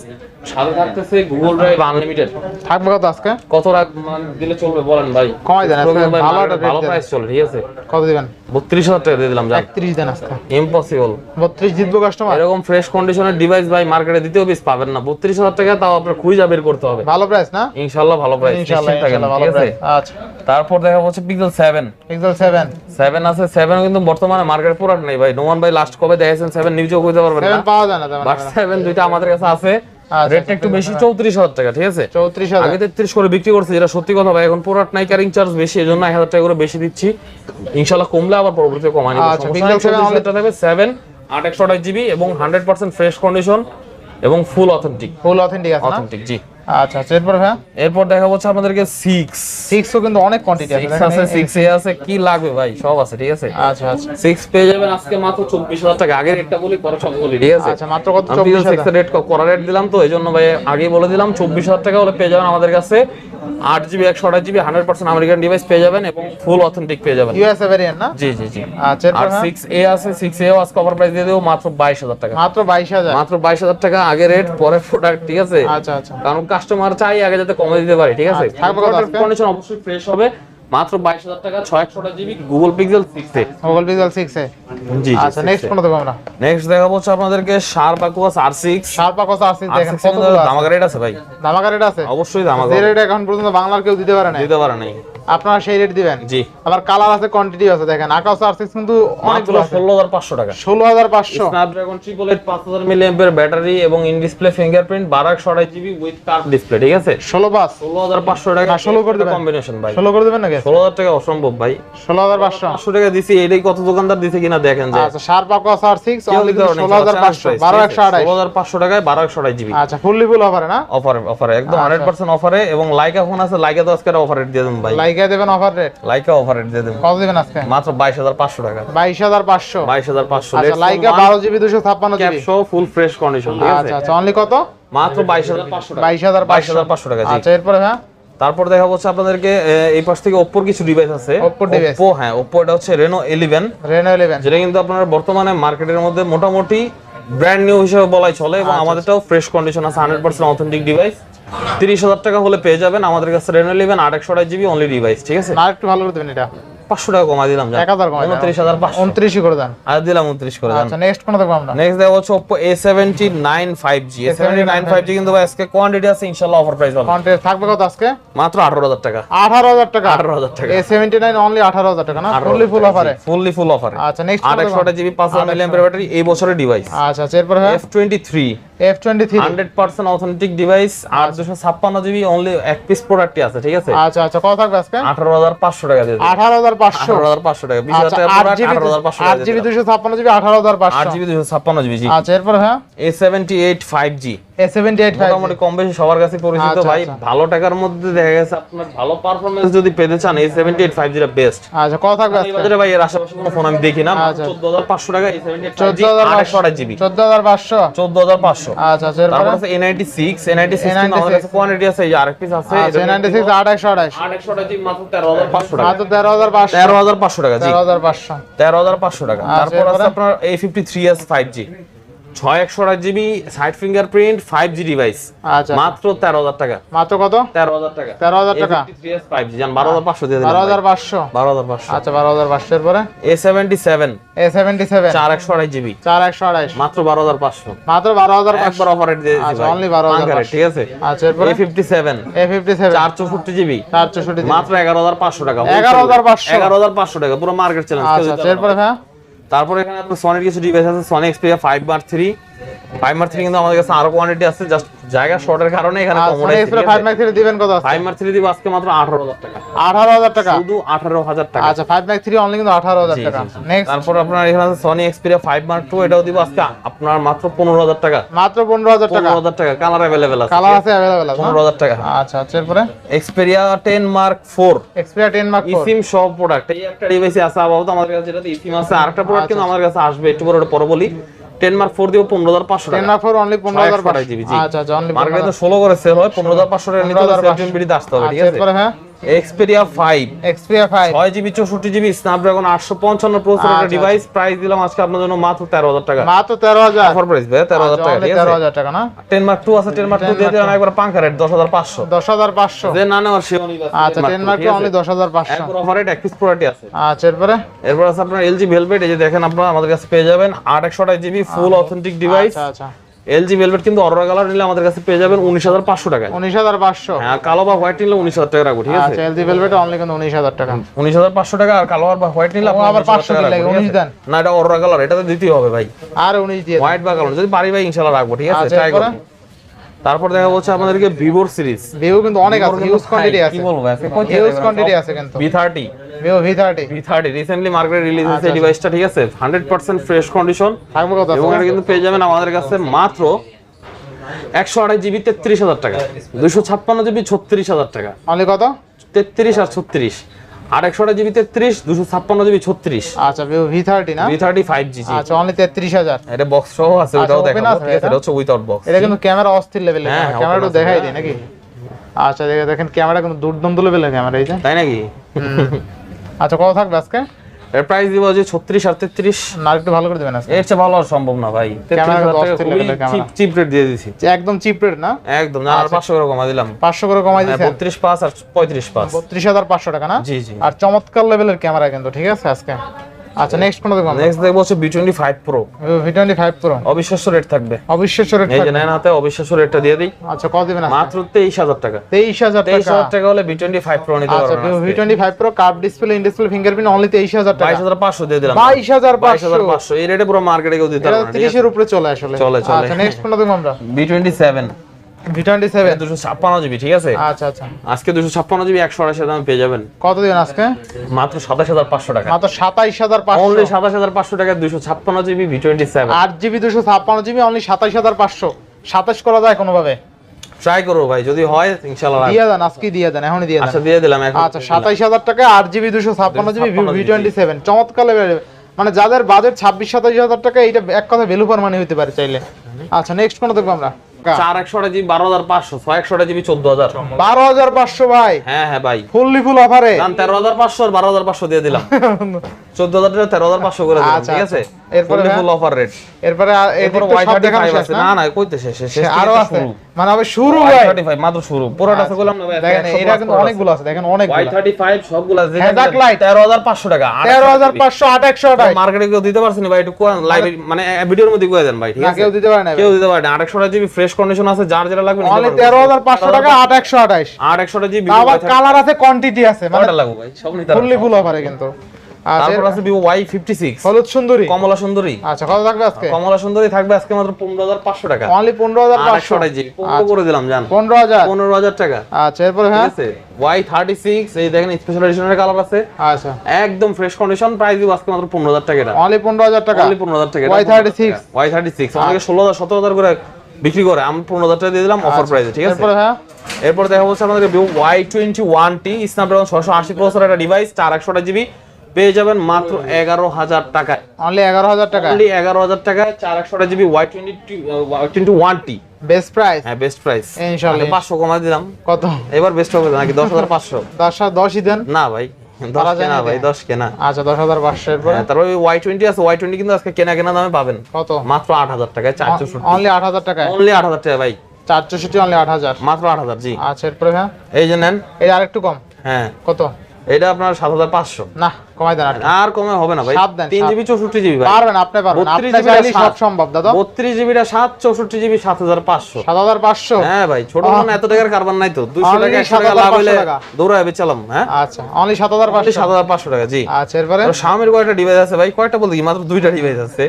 সাথে থাকতেছে গুগল ড্রাইভ আনলিমিটেড থাকবে কত আজকে? কত রাখ মানে দিলে চলবে বলেন ভাই। কমাই দেন ভালো একটা ভালো প্রাইস চলে ঠিক আছে? কত দিবেন? বত্রিশ হাজার টাকা দিয়ে দিলাম জান একত্রিশ দেন আজকে। ইম্পসিবল বত্রিশ জিতবো কাস্টমার এরকম ফ্রেশ কন্ডিশনের ডিভাইস ভাই মার্কেটে দ্বিতীয় পিস পাবেন না। বত্রিশ হাজার টাকা তাও আপনার খুঁজা বের করতে হবে। ভালো প্রাইস না? ইনশাল্লাহ ভালো প্রাইস ইনশাআল্লাহ ইনশাআল্লাহ ভালো প্রাইস আচ্ছা। তারপর দেখা হচ্ছে Pixel seven Pixel seven seven আছে সেভেন কিন্তু বর্তমানে মার্কেট প্রোডাক্ট নেই ভাই। নোমান ভাই লাস্ট কবে দেখাইছেন সেভেন নিউজও কইতে পারবেন সেভেন না পাওয়া যায় না বাট সেভেন দুইটা আমাদের কাছে আছে। রেটটা একটু বেশি চৌত্রিশ হাজার টাকা ঠিক আছে? চৌত্রিশ আগে হাজার তেত্রিশ করে বিক্রি করছে যেটা সত্যি কথা ভাই এখন প্রোডাক্ট নাই ক্যারিং চার্জ বেশি এই জন্য এক হাজার টাকা করে বেশি দিচ্ছি। ইনশাল্লাহ কমলে আবার পরবর্তীতে কমানি আচ্ছা, Pixel 7 only- থাকবে সেভেন আট একশো আঠাশ জিবি এবং হান্ড্রেড পার্সেন্ট ফ্রেশ কন্ডিশন এবং full authentic full authentic authentic জি। আচ্ছা আচ্ছা এরপর এরপর দেখা হচ্ছে আপনাদেরকে সিক্স সিক্সও কিন্তু অনেক কোয়ান্টিটি আছে আছে এই- এ আছে কি লাগবে ভাই? সব আছে ঠিক আছে? আচ্ছা আচ্ছা। সিক্স পেয়ে যাবেন আজকে মাত্র চব্বিশ হাজার টাকা। আগের রেটটা বলি পরে সব বলি ঠিক আছে? আচ্ছা মাত্র কত? আমি চব্বিশ রেট করা রেট দিলাম তো এই ভাই আগেই বলে দিলাম চব্বিশ হাজার টাকা হলে পেয়ে যাবেন আমাদের কাছে। আট জিবি একশো আঠাশ GB hundred percent American device পেয়ে যাবেন এবং ফুল অথেন্টিক পেয়ে যাবেন। ইউএসএ ভেরিয়েন্ট না? জি জি জি। আচ্ছা আর সিক্স এ আছে এ আজকে অফার প্রাইস দিয়ে দেবো মাত্র বাইশ হাজার টাকা। মাত্র বাইশ হাজার। মাত্র বাইশ হাজার টাকা আগে রেট পরে প্রোডাক্ট ঠিক আছে? আচ্ছা আচ্ছা। কারণ কাস্টমার চাই আগে যাতে কমে দিতে পারে ঠিক আছে? আচ্ছা? কন্ডিশন অবশ্যই ফ্রেশ হবে মাত্র বাইশ হাজার টাকা ছয় একশো GB Google Pixel 6 A. Google Pixel 6 A? জি আচ্ছা নেক্সট কোনটা দেবো আমরা? নেক্সট দেখাবো হচ্ছে আপনাদেরকে শার্প অ্যাকুয়াস আর সিক্স শার্পা কত আছে আর দেখেন কত আছে? রেট আছে ভাই। ধামাকা রেট আছে? অবশ্যই হবে। রেট এখন পর্যন্ত বাংলার কেউ দিতে পারে না দিতে পারে নাই। আপনারা সেই রেট দিবেন। জি। আবার কালার আছে কোয়ান্টিটি আছে দেখেন আকাশ আর সিক্স কিন্তু অনেকগুলো ষোলো হাজার পাঁচশো টাকা। ষোলো হাজার পাঁচশো। স্ন্যাপড্রাগন ট্রিপল এইট পাঁচ হাজার মিলি এম্পের ব্যাটারি এবং in display fingerprint GB with curve display ঠিক আছে? ষোলো পাঁচ ষোলো হাজার পাঁচশো টাকা। 16 করে দেবেন। কম্বিনেশন ভাই। ষোলো করে দেবেন নাকি? ষোলো হাজার টাকা অসম্ভব ভাই। ষোলো হাজার পাঁচশো। পাঁচশো টাকা দিছি এটাই কত দোকানদার দিছে কিনা দেখেন যে। আচ্ছা শার্প আকাশ আর সিক্স ষোলো হাজার পাঁচশো বারো একশো আড়াই ষোলো হাজার পাঁচশো টাকায় বারো একশো আড়াই জিবি। আচ্ছা ফুললি ফুল অফারে না? অফারে অফারে একদম। হান্ড্রেড পার্সেন্ট অফারে এবং লাইকা ফোন আছে লাইকা তো আজকে অফার দিয়ে দেবেন ভাই। লাইকা দেবেন অফার রেট লাইকা অফার রেট দিয়ে দেবেন কত দিবেন আজকে? মাত্র বাইশ হাজার পাঁচশো টাকা। বাইশ হাজার পাঁচশো। বাইশ হাজার পাঁচশো। আচ্ছা লাইকা বারো জিবি দুশো ছাপ্পান্ন জিবি। ক্যাপশো ফুল ফ্রেশ কন্ডিশন ঠিক আছে? আচ্ছা আচ্ছা অনলি কত? মাত্র টাকা। আচ্ছা এরপরে হ্যাঁ তারপর দেখা হচ্ছে আপনাদেরকে এই পাশ থেকে ওপ্পোর কিছু ডিভাইস আছে। Oppo, হ্যাঁ ওপ্পো এটা হচ্ছে রেনো ইলেভেন রেনো ইলেভেন যেটা কিন্তু আপনার বর্তমানে মার্কেটের মধ্যে মোটামুটি ব্র্যান্ড নিউ হিসেবে বলাই চলে এবং আমাদেরটাও ফ্রেশ কন্ডিশন আছে হান্ড্রেড পার্সেন্ট অথেন্টিক ডিভাইস তিরিশ হাজার টাকা হলে পেয়ে যাবেন। আমাদের কাছে রেনো ইলেভেন আট একশো আড়াই জিবি অনলি ডিভাইস ঠিক আছে? আর একটু ভালো করে দেবেন এটা। পাঁচশো টাকা কমাই দিলাম এক হাজার। উনত্রিশ হাজার পাঁচশো। উনত্রিশই করে দেন। আর দিলাম উনত্রিশ করে দেন। আচ্ছা নেক্সট কোনটা দেখব আমরা? নেক্সট দেখা হচ্ছে Oppo A79 5G A79 5G কিন্তু ভাই আজকে কোয়ান্টিটি আছে ইনশাআল্লাহ অফার প্রাইস পাবেন কন্টেস্ট থাকবে কত আজকে? মাত্র 18000 টাকা। আঠারো হাজার টাকা। 18000 টাকা। এ সেভেন্টি নাইন অনলি আঠারো হাজার টাকা না? ফুললি ফুল অফারে ফুললি ফুল অফারে আচ্ছা next 8 GB 5000 milli ampere battery এই বছরের ডিভাইস আচ্ছা আচ্ছা এরপরে? F23 F twenty three 100% authentic device আর 256 জিবি অনলি এক পিস প্রোডাক্টই আছে ঠিক আছে? আচ্ছা আচ্ছা কত থাকবে আজকে? 18500 টাকা দিয়ে দিন আঠারো হাজার পাঁচশো? 18500 টাকা 20000 আচ্ছা টাকা জিবি 18500 আট জিবি দুশো ছাপ্পান্ন জিবি আঠারো হাজার 8 পাঁচশো জিবি 256 জিবি জি। আচ্ছা এরপর হ্যাঁ? A78 5G মোটামুটি কম বেশি সবার কাছে পরিচিত আচ্ছা, ভাই। আচ্ছা। ভালো টাকার মধ্যে দেখা গেছে আপনার ভালো পারফরমেন্স যদি পেতে চান এই সেভেন্টি এইট ফাইভ জিটা বেস্ট আচ্ছা কত থাকবে এই বাজারে ভাই এর আশেপাশে কোনো ফোন আমি দেখি না। আচ্ছা। চোদ্দ হাজার পাঁচশো টাকা এই সেভেন্টি চোদ্দ হাজার আটশো জিবি চোদ্দ হাজার পাঁচশো? চোদ্দ হাজার পাঁচশো। আচ্ছা তারপর আছে A ninety six A ninety six A96 আমাদের কাছে কোয়ান্টিটি আছে এই যে আরেক পিস আছে নাইনটি সিক্স আট একশো আঠাশ আট একশো আঠাশ মাত্র তেরো হাজার পাঁচশো টাকা। মাত্র তেরো হাজার পাঁচশো। তেরো হাজার পাঁচশো টাকা তেরো হাজার পাঁচশো। তেরো হাজার পাঁচশো টাকা। তারপর আছে আপনার A fifty three S five G ছয় একশো আঠাশ GB side fingerprint five G device আচ্ছা মাত্র তেরো হাজার টাকা। মাত্র কত? তেরো হাজার টাকা। 13,000 টাকা? ফাইভ জি বারো হাজার পাঁচশো দিয়ে বারো হাজার পাঁচশো? বারো হাজার পাঁচশো। আচ্ছা বারো হাজার পাঁচশো এরপরে? A seventy seven A seventy seven চার একশো আড়াই জিবি। চার একশো আঠাশ। মাত্র বারো হাজার পাঁচশো। মাত্র বারো হাজার একবার অফার রেট দিয়ে আচ্ছা, only 12,500 ঠিক আছে? আচ্ছা এরপরে? A fifty seven A fifty seven চার চৌষট্টি জিবি। চার চৌষট্টি মাত্র এগারো হাজার পাঁচশো টাকা। 11,500 এগারো হাজার পাঁচশো টাকা পুরো মার্কেট চ্যালেঞ্জ আচ্ছা আচ্ছা এরপরে হ্যাঁ? তারপর এখানে আপনার সনির কিছু ডিভাইস আছে সনি এক্সপিরিয়া ফাইভ বার থ্রি ফাইভ মার থ্রি কিন্তু আমাদের কাছে আরো কোয়ান্টিটি আছে জাস্ট জায়গা শর্টের কারণে এখানে আর কম Sony Xperia 5 Max 3 দিবেন কত ফাইভ মার থ্রি দিব আজকে মাত্র আঠারো হাজার টাকা 18000 টাকা শুধু আঠারো হাজার টাকা আচ্ছা 5 Max 3 অনলি কিন্তু 18000 জি, টাকা জি, জি। নেক্সট তারপর আপনার এখানে আছে Sony Xperia five Mark two এটাও দিব আজকে আপনার মাত্র পনেরো হাজার টাকা মাত্র 15000 টাকা পনেরো হাজার টাকা কালার অ্যাভেলেবেল আছে কালার আছে अवेलेबल আছে পনেরো হাজার টাকা আচ্ছা আচ্ছা এরপরে Xperia ten Mark four Xperia 10 Mark 4 eSIM সব প্রোডাক্ট এই একটা ডিভাইসে আছে আপাতত আমাদের কাছে যেটাতে ইসিম আছে আরেকটা প্রোডাক্ট কিন্তু আমার কাছে আসবে একটু পরে ওটা পরে বলি টেন মার্ক ফোর দিব পনেরো হাজার পাঁচশো 10 মার্ক Mark 4 অনলি 15000 ছয় একশো জিবি, আচ্ছা আচ্ছা অনলি মার্কেটে তো ষোলো করে সেল হয় পনেরো হাজার পাঁচশো টাকা নিতে হলে 15,500 সেলফিন বিডিতে আসতে হবে ঠিক আচ্ছা আছে এক্সপেরিয়া ফাইভ Xperia 5 ছয় জিবি চৌষট্টি জিবি স্ন্যাপড্রাগন আটশো পঞ্চান্ন প্রসেসর আচ্ছা, ডিভাইস প্রাইস দিলাম আজকে আপনার জন্য মাত্র তেরো হাজার টাকা। মাত্র 13000 অফার প্রাইস ভাই তেরো হাজার আচ্ছা টাকা ঠিক আছে? 13000 টাকা না? টেন মার্ক টু আছে টেন মার্ক টু 10 দিয়ে দিলাম একবার পাঙ্কা রেট দশ হাজার পাঁচশো। 10500 যে না নেওয়ার সে আচ্ছা 10 Mark 2 অনলি 10500 একবার অফার রেট এক পিস প্রোডাক্টই আছে। আচ্ছা এরপরে? এরপর আছে আপনার এলজি ভেলভেট এই যে দেখেন আপনারা আমাদের কাছে পেয়ে যাবেন আট একশো জিবি ফুল অথেন্টিক ডিভাইস আচ্ছা আচ্ছা। এলজি ভেলভেট কিন্তু অরোরা কালার নিলে আমাদের কাছে পেয়ে যাবেন উনিশ হাজার পাঁচশো টাকায়। 19500 হ্যাঁ কালো বা হোয়াইট নিলে উনিশ হাজার টাকা রাখব ঠিক আছে? আচ্ছা এলজি ভেলভেট অনলি কিন্তু 19000 টাকা। উনিশ হাজার পাঁচশো টাকা আর কালো আর বা হোয়াইট নিলে আপনি আবার 500 টাকা লাগে, 19 দেন। না এটা অরোরা কালার এটা তো দিতেই হবে ভাই। আর 19 দিয়ে হোয়াইট বা কালো যদি পারি ভাই ইনশাআল্লাহ রাখব ঠিক আছে? আচ্ছা, ট্রাই এরপরে? তারপর দেখা হচ্ছে আপনাদেরকে ভিভোর সিরিজ ভিউ কিন্তু অনেক আছে হিউজ কোয়ান্টিটি আছে। কি বলব আজকে হিউজ কোয়ান্টিটি আছে কিন্তু। ভি থার্টি ভিউ V30 ভি থার্টি রিসেন্টলি মার্কেটে রিলিজ হয়েছে আচ্ছা, ডিভাইসটা ঠিক আছে? হান্ড্রেড পার্সেন্ট ফ্রেশ কন্ডিশন এবং এটা কিন্তু পেয়ে যাবেন আমাদের কাছে মাত্র একশো আড়াই জিবি তেত্রিশ হাজার টাকা। দুশো ছাপ্পান্ন জিবি ছত্রিশ হাজার টাকা। অনলি কত? তেত্রিশ আর ছত্রিশ। আর একশো আড়াই জিবি তেত্রিশ দুশো ছাপ্পান্ন জিবি ছত্রিশ। আচ্ছা ভি থার্টি না? V thirty five G. আচ্ছা অনলি 33000 এটা বক্স সহ আছে ওটাও আছে এটা? এটা হচ্ছে উইথআউট বক্স এটা কিন্তু ক্যামেরা অস্থির লেভেলের হ্যাঁ, হ্যাঁ, ক্যামেরাটা open দেখাই হ্যাঁ। দিই নাকি? আচ্ছা দেখে দেখেন ক্যামেরা কিন্তু দুর্দান্ত লেভেলের ক্যামেরা এই যে। তাই নাকি। আচ্ছা কত থাকবে আজকে? এর প্রাইস দিব যে ছত্রিশ আর তেত্রিশ। না একটু ভালো করে দিবেন আজকে। এর চেয়ে ভালো আর সম্ভব না ভাই। চিপ চিপ রেট দিয়ে দিছি। একদম চিপ রেট না? একদম না আর পাঁচশো করে কমা দিলাম। পাঁচশো করে কমাই দিলাম বত্রিশ পাস আর পঁয়ত্রিশ পাঁচ। বত্রিশ হাজার পাঁচশো টাকা না? জি জি। আর চমৎকার লেভেলের ক্যামেরা কিন্তু ঠিক আছে আজকে? আচ্ছা নেক্সট কোনটা দেখব নেক্সট দেখব হচ্ছে V twenty five pro V twenty five pro অবিশ্বাস্য রেট থাকবে। অবিশ্বাস্য রেট এই যে নেন হাতে অবিশ্বাস্য রেটটা দিয়ে দিই। আচ্ছা কত দিবেন মাত্র তেইশ হাজার টাকা। তেইশ হাজার তেইশ টাকা হাজার টাকা হলে বি টোয়েন্টি ফাইভ প্রো নিতে আচ্ছা পারবেন twenty five pro curve display in display fingerprint only তেইশ হাজার টাকা। বাইশ হাজার পাঁচশো দিয়ে দিলাম। বাইশ হাজার বাইশ হাজার পাঁচশো। পাঁচশো এই রেটে পুরো মার্কেটে কেউ দিতে পারবে না তিরিশের উপরে চলে আসলে। চলে, চলে। আচ্ছা নেক্সট কোনটা দেখব আমরা? বি জিবি ঠিক আছে? আচ্ছা আচ্ছা। আজকে জিবি পেয়ে যাবেন। কত আজকে? মাত্র টাকা। মাত্র অনলি টাকা জিবি জিবি জিবি অনলি করা যায় ট্রাই ভাই যদি হয় দিয়ে দেন আজকে দিয়ে দেন এখনই দিয়ে আচ্ছা দিয়ে দিলাম এখন আচ্ছা সাতাইশ হাজার টাকা জিবি দুশো ছাপ্পান্ন জিবি 256 টোয়েন্টি সেভেন চমৎকার লেভেল মানে যাদের বাজেট ছাব্বিশ সাতাইশ হাজার টাকা এটা এক কথা ভ্যালু ফর মানি হতে পারে চাইলে। আচ্ছা নেক্সট কোনটা দেখব আমরা? চার একশো জিবি বারো হাজার পাঁচশো ছয় একশোটা জিবি চোদ্দ হাজার। বারো হাজার পাঁচশো ভাই। হ্যাঁ হ্যাঁ ভাই। ফুললি ফুল অফারে। তেরো হাজার পাঁচশো আর বারো হাজার পাঁচশো দিয়ে দিলাম। চোদ্দ হাজার টাকা তেরো হাজার পাঁচশো করে দিলাম আচ্ছা, ঠিক আছে? আচ্ছা। এরপরে ফুল অফার রেট এরপরে আর- এরপর এদিক তো ওয়াই থার্টি ফাইভ আছে। না? না না কইতে শেষ শেষ শেষ আরও আছে। মানে হবে শুরু ওয়াই থার্টি ফাইভ মাত্র শুরু। পুরোটা আছে বললাম না দেখেন এরা কিন্তু অনেকগুলো আছে দেখেন অনেক ওয়াই থার্টি ফাইভ সবগুলো আছে। হ্যাঁ, দেখ তেরো হাজার পাঁচশো টাকা তেরো হাজার পাঁচশো আট একশো আঠাশ মার্কেটে কেউ দিতে পারছেন ভাই একটু লাইভ মানে ভিডিওর মধ্যে কয়ে দেন ভাই ঠিক আছে? কেউ দিতে পারে না কেউ দিতে পারে না। আরেকশো জিবি ফ্রেশ কন্ডিশন আছে যার যেটা লাগবে অনলি তেরো হাজার পাঁচশো টাকা আট একশো আঠাশ। আর একশো জিবি আবার কালার আছে কোয়ান্টিটি আছে মানে লাগবে ভাই সব নিতে ফুললি ফুল অফারে কিন্তু। আচ্ছা তারপর আছে ভিভো ওয়াই ফিফটি সিক্স হলুদ সুন্দরী। কমলা সুন্দরী। আচ্ছা কত থাকবে আজকে? কমলা সুন্দরী থাকবে আজকে মাত্র পনেরো হাজার পাঁচশো টাকা। অনলি পনেরো হাজার পাঁচশো। একশো জিবি পনেরো করে দিলাম জান। পনেরো হাজার। পনেরো হাজার টাকা। আচ্ছা এরপরে হ্যাঁ? আছে? ওয়াই থার্টি সিক্স এই দেখেন স্পেশাল এডিশনের কালার আছে। আচ্ছা। একদম ফ্রেশ কন্ডিশন প্রাইস দিব আজকে মাত্র পনেরো হাজার টাকা এটা। অনলি পনেরো হাজার টাকা? অনলি পনেরো হাজার টাকা Y36 ওয়াই থার্টি সিক্স অনেকে ষোলো হাজার সতেরো হাজার করে বিক্রি করে। আমি পনেরো হাজার টাকা দিয়ে দিলাম অফার প্রাইসে ঠিক আছে? এরপরে হ্যাঁ? এরপর দেখা হচ্ছে আমাদের Vivo Y twenty one T Snapdragon ছশো আশি প্রসেসর একটা ডিভাইস চার একশো জিবি পেয়ে যাবেন মাত্র এগারো হাজার টাকায়। অনলি এগারো হাজার টাকা অনলি এগারো হাজার টাকায় চার একশো GB Y twenty twenty one T best price হ্যাঁ বেস্ট প্রাইস ইনশাআল্লাহ। পাঁচশো কমাই দিলাম। কত? এবার বেস্ট হবে নাকি? দশ হাজার পাঁচশো। দশ হাজার দশই দেন। না ভাই কেনা না ভাই রে। দশ কেনা। আচ্ছা এরপরে? হ্যাঁ, তারপরে ওয়াই টোয়েন্টি আছে কিন্তু আজকে কেনা কেনা দামে পাবেন। কত? মাত্র আট হাজার টাকায় অনলি টাকায়? অনলি আট হাজার টাকা ভাই। অনলি মাত্র আট হাজার জি। আচ্ছা এরপরে হ্যাঁ এই যে নেন। এই আরেকটু কম। হ্যাঁ। কত? এটা আপনার সাত হাজার পাঁচশো। না কমাই দেন আর কমে হবে না ভাই। তিন জিবি চৌষট্টি জিবি পারবেন আপনি পারবেন। 32 জিবি সব সাত। সম্ভব দাদা। বত্রিশ জিবিটা সাত চৌষট্টি জিবি সাত হাজার পাঁচশো। সাত হাজার পাঁচশো? হ্যাঁ ভাই ছোট এত টাকার কারবার নাই তো। দুইশো টাকা একশো টাকা লাভ। দৌড়াবে চালাম হ্যাঁ? আচ্ছা অনলি সাত হাজার পাঁচশো। সাত হাজার পাঁচশো টাকা জি। আচ্ছা এরপরে? স্বামীর কয়টা ডিভাইস আছে ভাই কয়টা বলতে মাত্র দুইটা ডিভাইস আছে।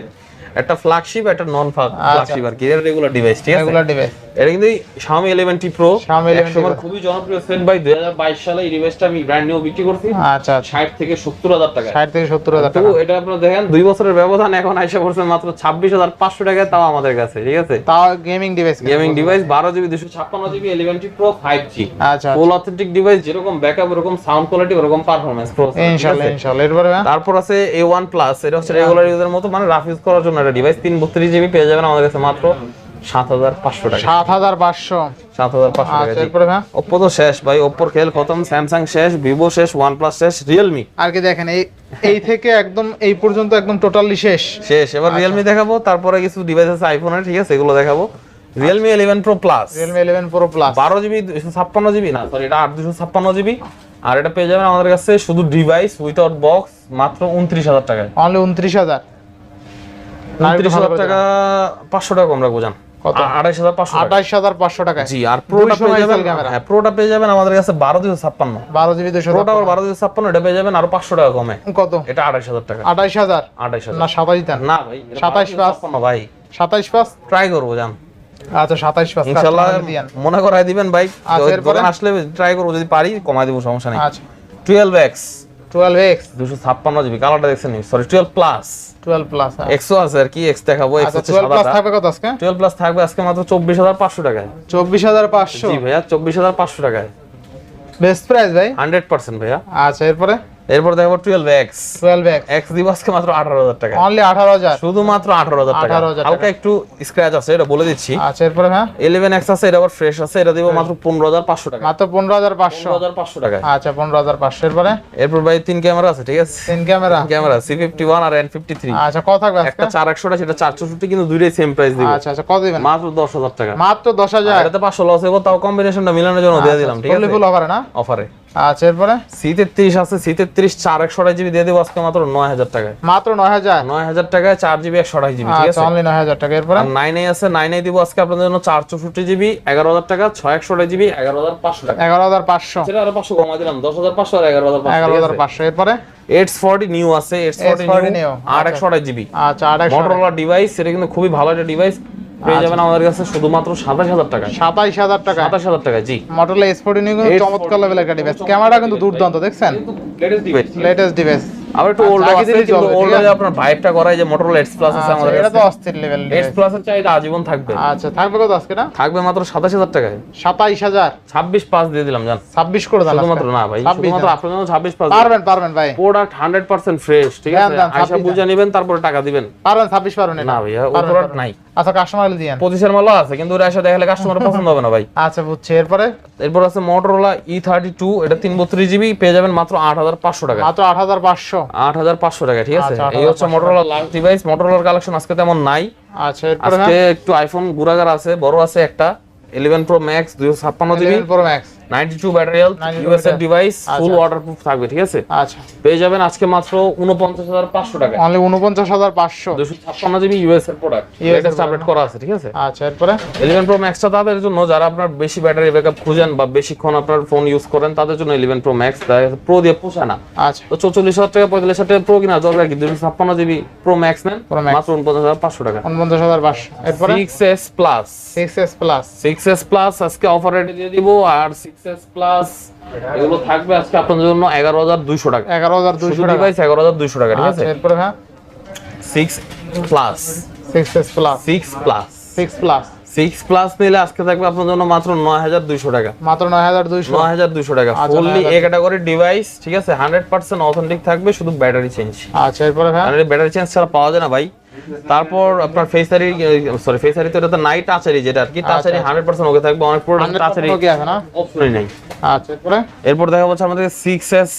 একটা ফ্ল্যাগশিপ একটা নন ফ্ল্যাগশিপ আর কি। রেগুলার ডিভাইস ঠিক আছে? রেগুলার ডিভাইস এটা কিন্তু Xiaomi 11T Pro Xiaomi 11T Pro। খুবই জনপ্রিয় সেট ভাই 2022 সালে এই ডিভাইসটা আমি ব্র্যান্ড নিউ বিক্রি করছি। আচ্ছা আচ্ছা। 60 থেকে 70000 টাকা ষাট থেকে সত্তর হাজার তো এটা আপনারা দেখেন দুই বছরের ব্যবধান এখন আইসা পড়ছে মাত্র 26500 টাকায় তাও আমাদের কাছে ঠিক আছে? তাও gaming device gaming device 12 GB 256 GB 11T Pro 5G আচ্ছা ফুল অথেন্টিক ডিভাইস যেরকম ব্যাকআপ ওরকম সাউন্ড কোয়ালিটি ওরকম পারফরম্যান্স ইনশাআল্লাহ ইনশাআল্লাহ এরপরে? তারপর আছে A1 প্লাস এটা হচ্ছে রেগুলার ইউজার মতো মানে রাফ ইউজ করার জন্য একটা ডিভাইস 332 জিবি পেয়ে যাবেন আমাদের কাছে মাত্র 7500 টাকা। সাত হাজার পাঁচশো। 7500 টাকা। আচ্ছা জি। এরপরে হ্যাঁ তো শেষ ভাই। ওপ্পোর খেল খতম স্যামসাং শেষ ভিভো শেষ ওয়ানপ্লাস শেষ রিয়েলমি আর কি দেখেন এই এই থেকে একদম এই পর্যন্ত একদম টোটালি শেষ। শেষ। এবার আচ্ছা। রিয়েলমি দেখাবো তারপরে কিছু ডিভাইস আছে আইফোনের ঠিক আছে? এগুলো দেখাবো। Realme eleven pro plus Realme eleven pro plus বারো জিবি দুশো ছাপ্পান্ন জিবি না সরি এটা আট দুশো ছাপ্পান্ন জিবি আর এটা পেয়ে যাবেন আমাদের কাছে শুধু ডিভাইস উইথাউট বক্স মাত্র উনত্রিশ হাজার টাকায়। অনলি উনত্রিশ হাজার। উনত্রিশ হাজার টাকা পাঁচশো টাকা কম রাখব জান। কত? হাজার পাঁচশো আঠাইশ হাজার পাঁচশো টাকায়। জি আর প্রোটা পেয়ে যাবেন হ্যাঁ প্রোটা পেয়ে যাবেন আমাদের কাছে বারো দুশো ছাপ্পান্ন। বারো জিবি দুশো প্রোটা আবার বারো দুশো ছাপ্পান্ন এটা পেয়ে যাবেন আরও পাঁচশো টাকা কমে। কত? এটা আড়াইশ হাজার টাকা। আঠাইশ হাজার? না সাতাইশ না ভাই এটা 27 বারো দুশো ছাপ্পান্ন ভাই। সাতাইশ পাঁচ? ট্রাই করব জান। আচ্ছা সাতাইশ পাঁচ ইনশাল্লাহ মনে করাই দিবেন ভাই। আচ্ছা, আসলে ট্রাই করব যদি পারি কমাই দেবো সমস্যা নেই। আচ্ছা। Twelve X. টুয়েলভ এক্স দুশো ছাপ্পান্ন জিবি কালারটা দেখছেন sorry twelve plus twelve plus এক্সও আছে আর কি এক্স দেখাবো এক্স আচ্ছা হচ্ছে প্লাস থাকবে কত আজকে? টুয়েলভ প্লাস থাকবে আজকে মাত্র চব্বিশ হাজার পাঁচশো টাকায়। চব্বিশ হাজার পাঁচশো। জি ভাইয়া চব্বিশ হাজার পাঁচশো টাকায়। বেস্ট প্রাইস ভাই? হান্ড্রেড পার্সেন্ট ভাইয়া। আচ্ছা এরপরে? এরপর দেখো twelve X twelve X X দিব আজকে মাত্র আঠারো হাজার টাকা। অনলি আঠারো হাজার। শুধুমাত্র আঠারো হাজার টাকা। 18,000 টাকা। হালকা একটু স্ক্র্যাচ আছে এটা বলে দিচ্ছি। আচ্ছা এরপরে হ্যাঁ? ইলেভেন এক্স আছে এটা আবার ফ্রেশ আছে এটা দিব মাত্র পনেরো হাজার পাঁচশো টাকা। মাত্র পনেরো হাজার পাঁচশো। পনেরো হাজার পাঁচশো টাকা। আচ্ছা পনেরো হাজার পাঁচশো। এরপরে? এরপর ভাই তিন ক্যামেরা আছে ঠিক আছে? তিন camera camera C fifty one আর এন ফিফটি থ্রি আচ্ছা কত থাকবে একটা চার একশোটা সেটা চার চৌষট্টি কিন্তু দুইটাই সেম প্রাইস দিব। আচ্ছা আচ্ছা কত দিবেন? মাত্র দশ হাজার টাকা। মাত্র দশ হাজার। এটাতে পাঁচশো লস হব তাও কম্বিনেশনটা মিলানোর জন্য দিয়ে দিলাম ঠিক আছে? ফুল অফারে না? অফারে আচ্ছা এরপরে? সি তেত্রিশ আছে সি তেত্রিশ চার একশো জিবি দিয়ে দেবো আজকে মাত্র নয় হাজার টাকায়। মাত্র নয় হাজার? নয় হাজার টাকায় চার জিবি একশো আঠাশ জিবি ঠিক আচ্ছা আছে? অনলি নয় হাজার টাকা। এরপরে? নাইন আছে নাইন দিব আজকে আপনাদের জন্য চার চৌষট্টি জিবি এগারো হাজার টাকা ছয় একশো জিবি এগারো হাজার পাঁচশো টাকা। এগারো হাজার পাঁচশো। সেটা আরও পাঁচশো কমাই দিলাম দশ হাজার পাঁচশো আর এগারো হাজার এগারো হাজার পাঁচশো। এরপরে? এইটস ফর্টি নিউ আছে এইটস ফর্টি নিউ আর একশো আঠাশ জিবি আচ্ছা মোটরোলা ডিভাইস সেটা কিন্তু খুবই ভালো একটা ডিভাইস পেয়ে যাবেন আমাদের কাছে শুধুমাত্র সাতাশ হাজার টাকা সাতাইশ হাজার টাকা সাতাশ হাজার টাকা জি। মডেল এস ফোর্টি নিউ কিন্তু S40 চমৎকার লেভেল একটা ডিভাইস ক্যামেরা কিন্তু দুর্দান্ত দেখছেন? লেটেস্ট ডিভাইস আবার একটু আচ্ছা, ওল্ড আগে আছে দিলেই কিন্তু চলবে, ঠিক ওল্ড আছে? আপনার ভাইবটা করায় যে মোটরোলা এক্স প্লাস আছে আমাদের এটা তো অস্থির লেভেল এক্স প্লাস এর চাহিদা আজীবন থাকবে। আচ্ছা থাকবে কত আজকে না থাকবে মাত্র সাতাশ হাজার টাকায়। সাতাইশ হাজার? ছাব্বিশ পাঁচ দিয়ে দিলাম জান। করে শুধুমাত্র না ভাই শুধুমাত্র আপনার জন্য ছাব্বিশ পাঁচ। পারবেন পারবেন ভাই। প্রোডাক্ট হান্ড্রেড পার্সেন্ট ফ্রেশ ঠিক আছে? বুঝে নেবেন তারপরে টাকা দিবেন। পারবেন ছাব্বিশ পারবেন না ভাইয়া ও প্রোডাক্ট নাই। আচ্ছা কাস্টমার দিয়ে পঁচিশের মালও আছে কিন্তু ওরা এসে দেখালে কাস্টমার পছন্দ হবে না ভাই। আচ্ছা বুঝছি। এরপরে? এরপর আছে মোটরোলা ই থার্টি টু এটা তিন বত্রিশ জিবি পেয়ে যাবেন মাত্র আট হাজার পাঁচশো টাকা। মাত্র আট হাজার পাঁচশো? আট হাজার পাঁচশো টাকা ঠিক আছে? আচ্ছা, এই হচ্ছে 8500 মোটরোলা লাস্ট ডিভাইস মোটরোলার কালেকশন আজকে তেমন নাই। আচ্ছা আজকে একটু আইফোন গুড়াগার আছে বড় আছে একটা ইলেভেন প্রো ম্যাক্স দুশো ছাপ্পান্ন GB pro max ninety two battery health USF device full. Waterproof থাকবে ঠিক আছে? আচ্ছা। পেয়ে যাবেন আজকে মাত্র উনপঞ্চাশ হাজার পাঁচশো টাকা। পাঁচশো। দুশো ছাপ্পান্ন জিবি ইউএস এর প্রোডাক্ট লেটেস্ট আপডেট করা আছে ঠিক আছে? আচ্ছা এরপরে? ইলেভেন প্রো ম্যাক্সটা তাদের জন্য যারা আপনার বেশি ব্যাটারি ব্যাকআপ খুঁজেন বা বেশিক্ষণ আপনার ফোন ইউজ করেন তাদের জন্য ইলেভেন প্রো ম্যাক্স প্রো দিয়ে পোষায় না। আচ্ছা। তো চৌচল্লিশ হাজার টাকা পঁয়তাল্লিশ হাজার টাকা প্রো কিনা দরকার কি দুশো ছাপ্পান্ন জিবি প্রো ম্যাক্স নেন। মাত্র উনপঞ্চাশ হাজার পাঁচশো টাকা। উনপঞ্চাশ হাজার পাঁচশো। এরপরে? Six S plus six S plus six S plus আজকে অফার রেটে দিয়ে দিব আর সিক্স প্লাস এগুলো থাকবে আজকে আপনাদের জন্য এগারো হাজার দুইশো টাকা। এগারো হাজার দুইশো ডিভাইস এগারো হাজার দুইশো টাকা ঠিক আছে? আচ্ছা এরপরে হ্যাঁ? Six plus six plus six plus six plus six plus নিলে আজকে থাকবে আপনার জন্য মাত্র নয় হাজার দুইশো টাকা। মাত্র নয় হাজার দুইশো। নয় হাজার দুইশো টাকা। আচ্ছা, ফুললি এ ক্যাটাগরির ডিভাইস ঠিক আছে? হান্ড্রেড পার্সেন্ট অথেন্টিক থাকবে শুধু ব্যাটারি চেঞ্জ আচ্ছা এরপরে হ্যাঁ? ব্যাটারি চেঞ্জ ছাড়া পাওয়া যায় না ভাই। তারপর আপনার ফেসারি সরি ফেসারি তো এটা তো নাই টাচারি যেটা আর কি টাচারি হান্ড্রেড পার্সেন্ট ওকে থাকবে অনেক প্রোডাক্ট টাচারি কি আছে না? অপশনই নাই। আচ্ছা এরপরে? এরপর দেখা যাচ্ছে আমাদের সিক্স এস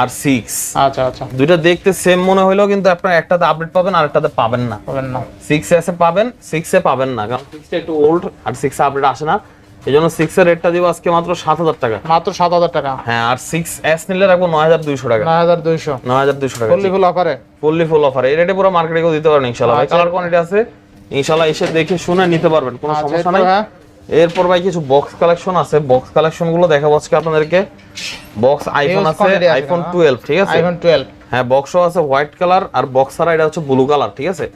আর সিক্স আচ্ছা আচ্ছা। দুইটা দেখতে সেম মনে হইলেও কিন্তু আপনার একটাতে আপডেট পাবেন আর একটাতে পাবেন না। বলেন না। সিক্স এস এ পাবেন সিক্স এ পাবেন না কারণ সিক্স একটু ওল্ড আর সিক্স আপডেট আসে না। এই জন্য সিক্স এর রেটটা দিব আজকে মাত্র সাত হাজার টাকা। মাত্র সাত হাজার টাকা। হ্যাঁ আর সিক্স এস নিলে রাখব নয় হাজার দুইশো টাকা। নয় হাজার দুইশো। নয় হাজার দুইশো টাকা ফুললি ফুল অফারে ফুললি ফুল অফার এই রেটে পুরো মার্কেটে কেউ দিতে পারেন ইনশাল্লাহ ভাই আচ্ছা। কালার কোয়ান্টিটি আছে? ইনশাল্লাহ এসে দেখে শুনে নিতে পারবেন কোনো আচ্ছা, সমস্যা নাই। হ্যাঁ? এরপর ভাই কিছু বক্স কালেকশন আছে। বক্স কালেকশনগুলো দেখাবো আজকে আপনাদেরকে। বক্স আইফোন আছে আইফোন? টুয়েলভ ঠিক আছে? আইফোন টুয়েলভ হ্যাঁ বক্সও আছে হোয়াইট কালার আর বক্স ছাড়া এটা হচ্ছে ব্লু কালার ঠিক আছে?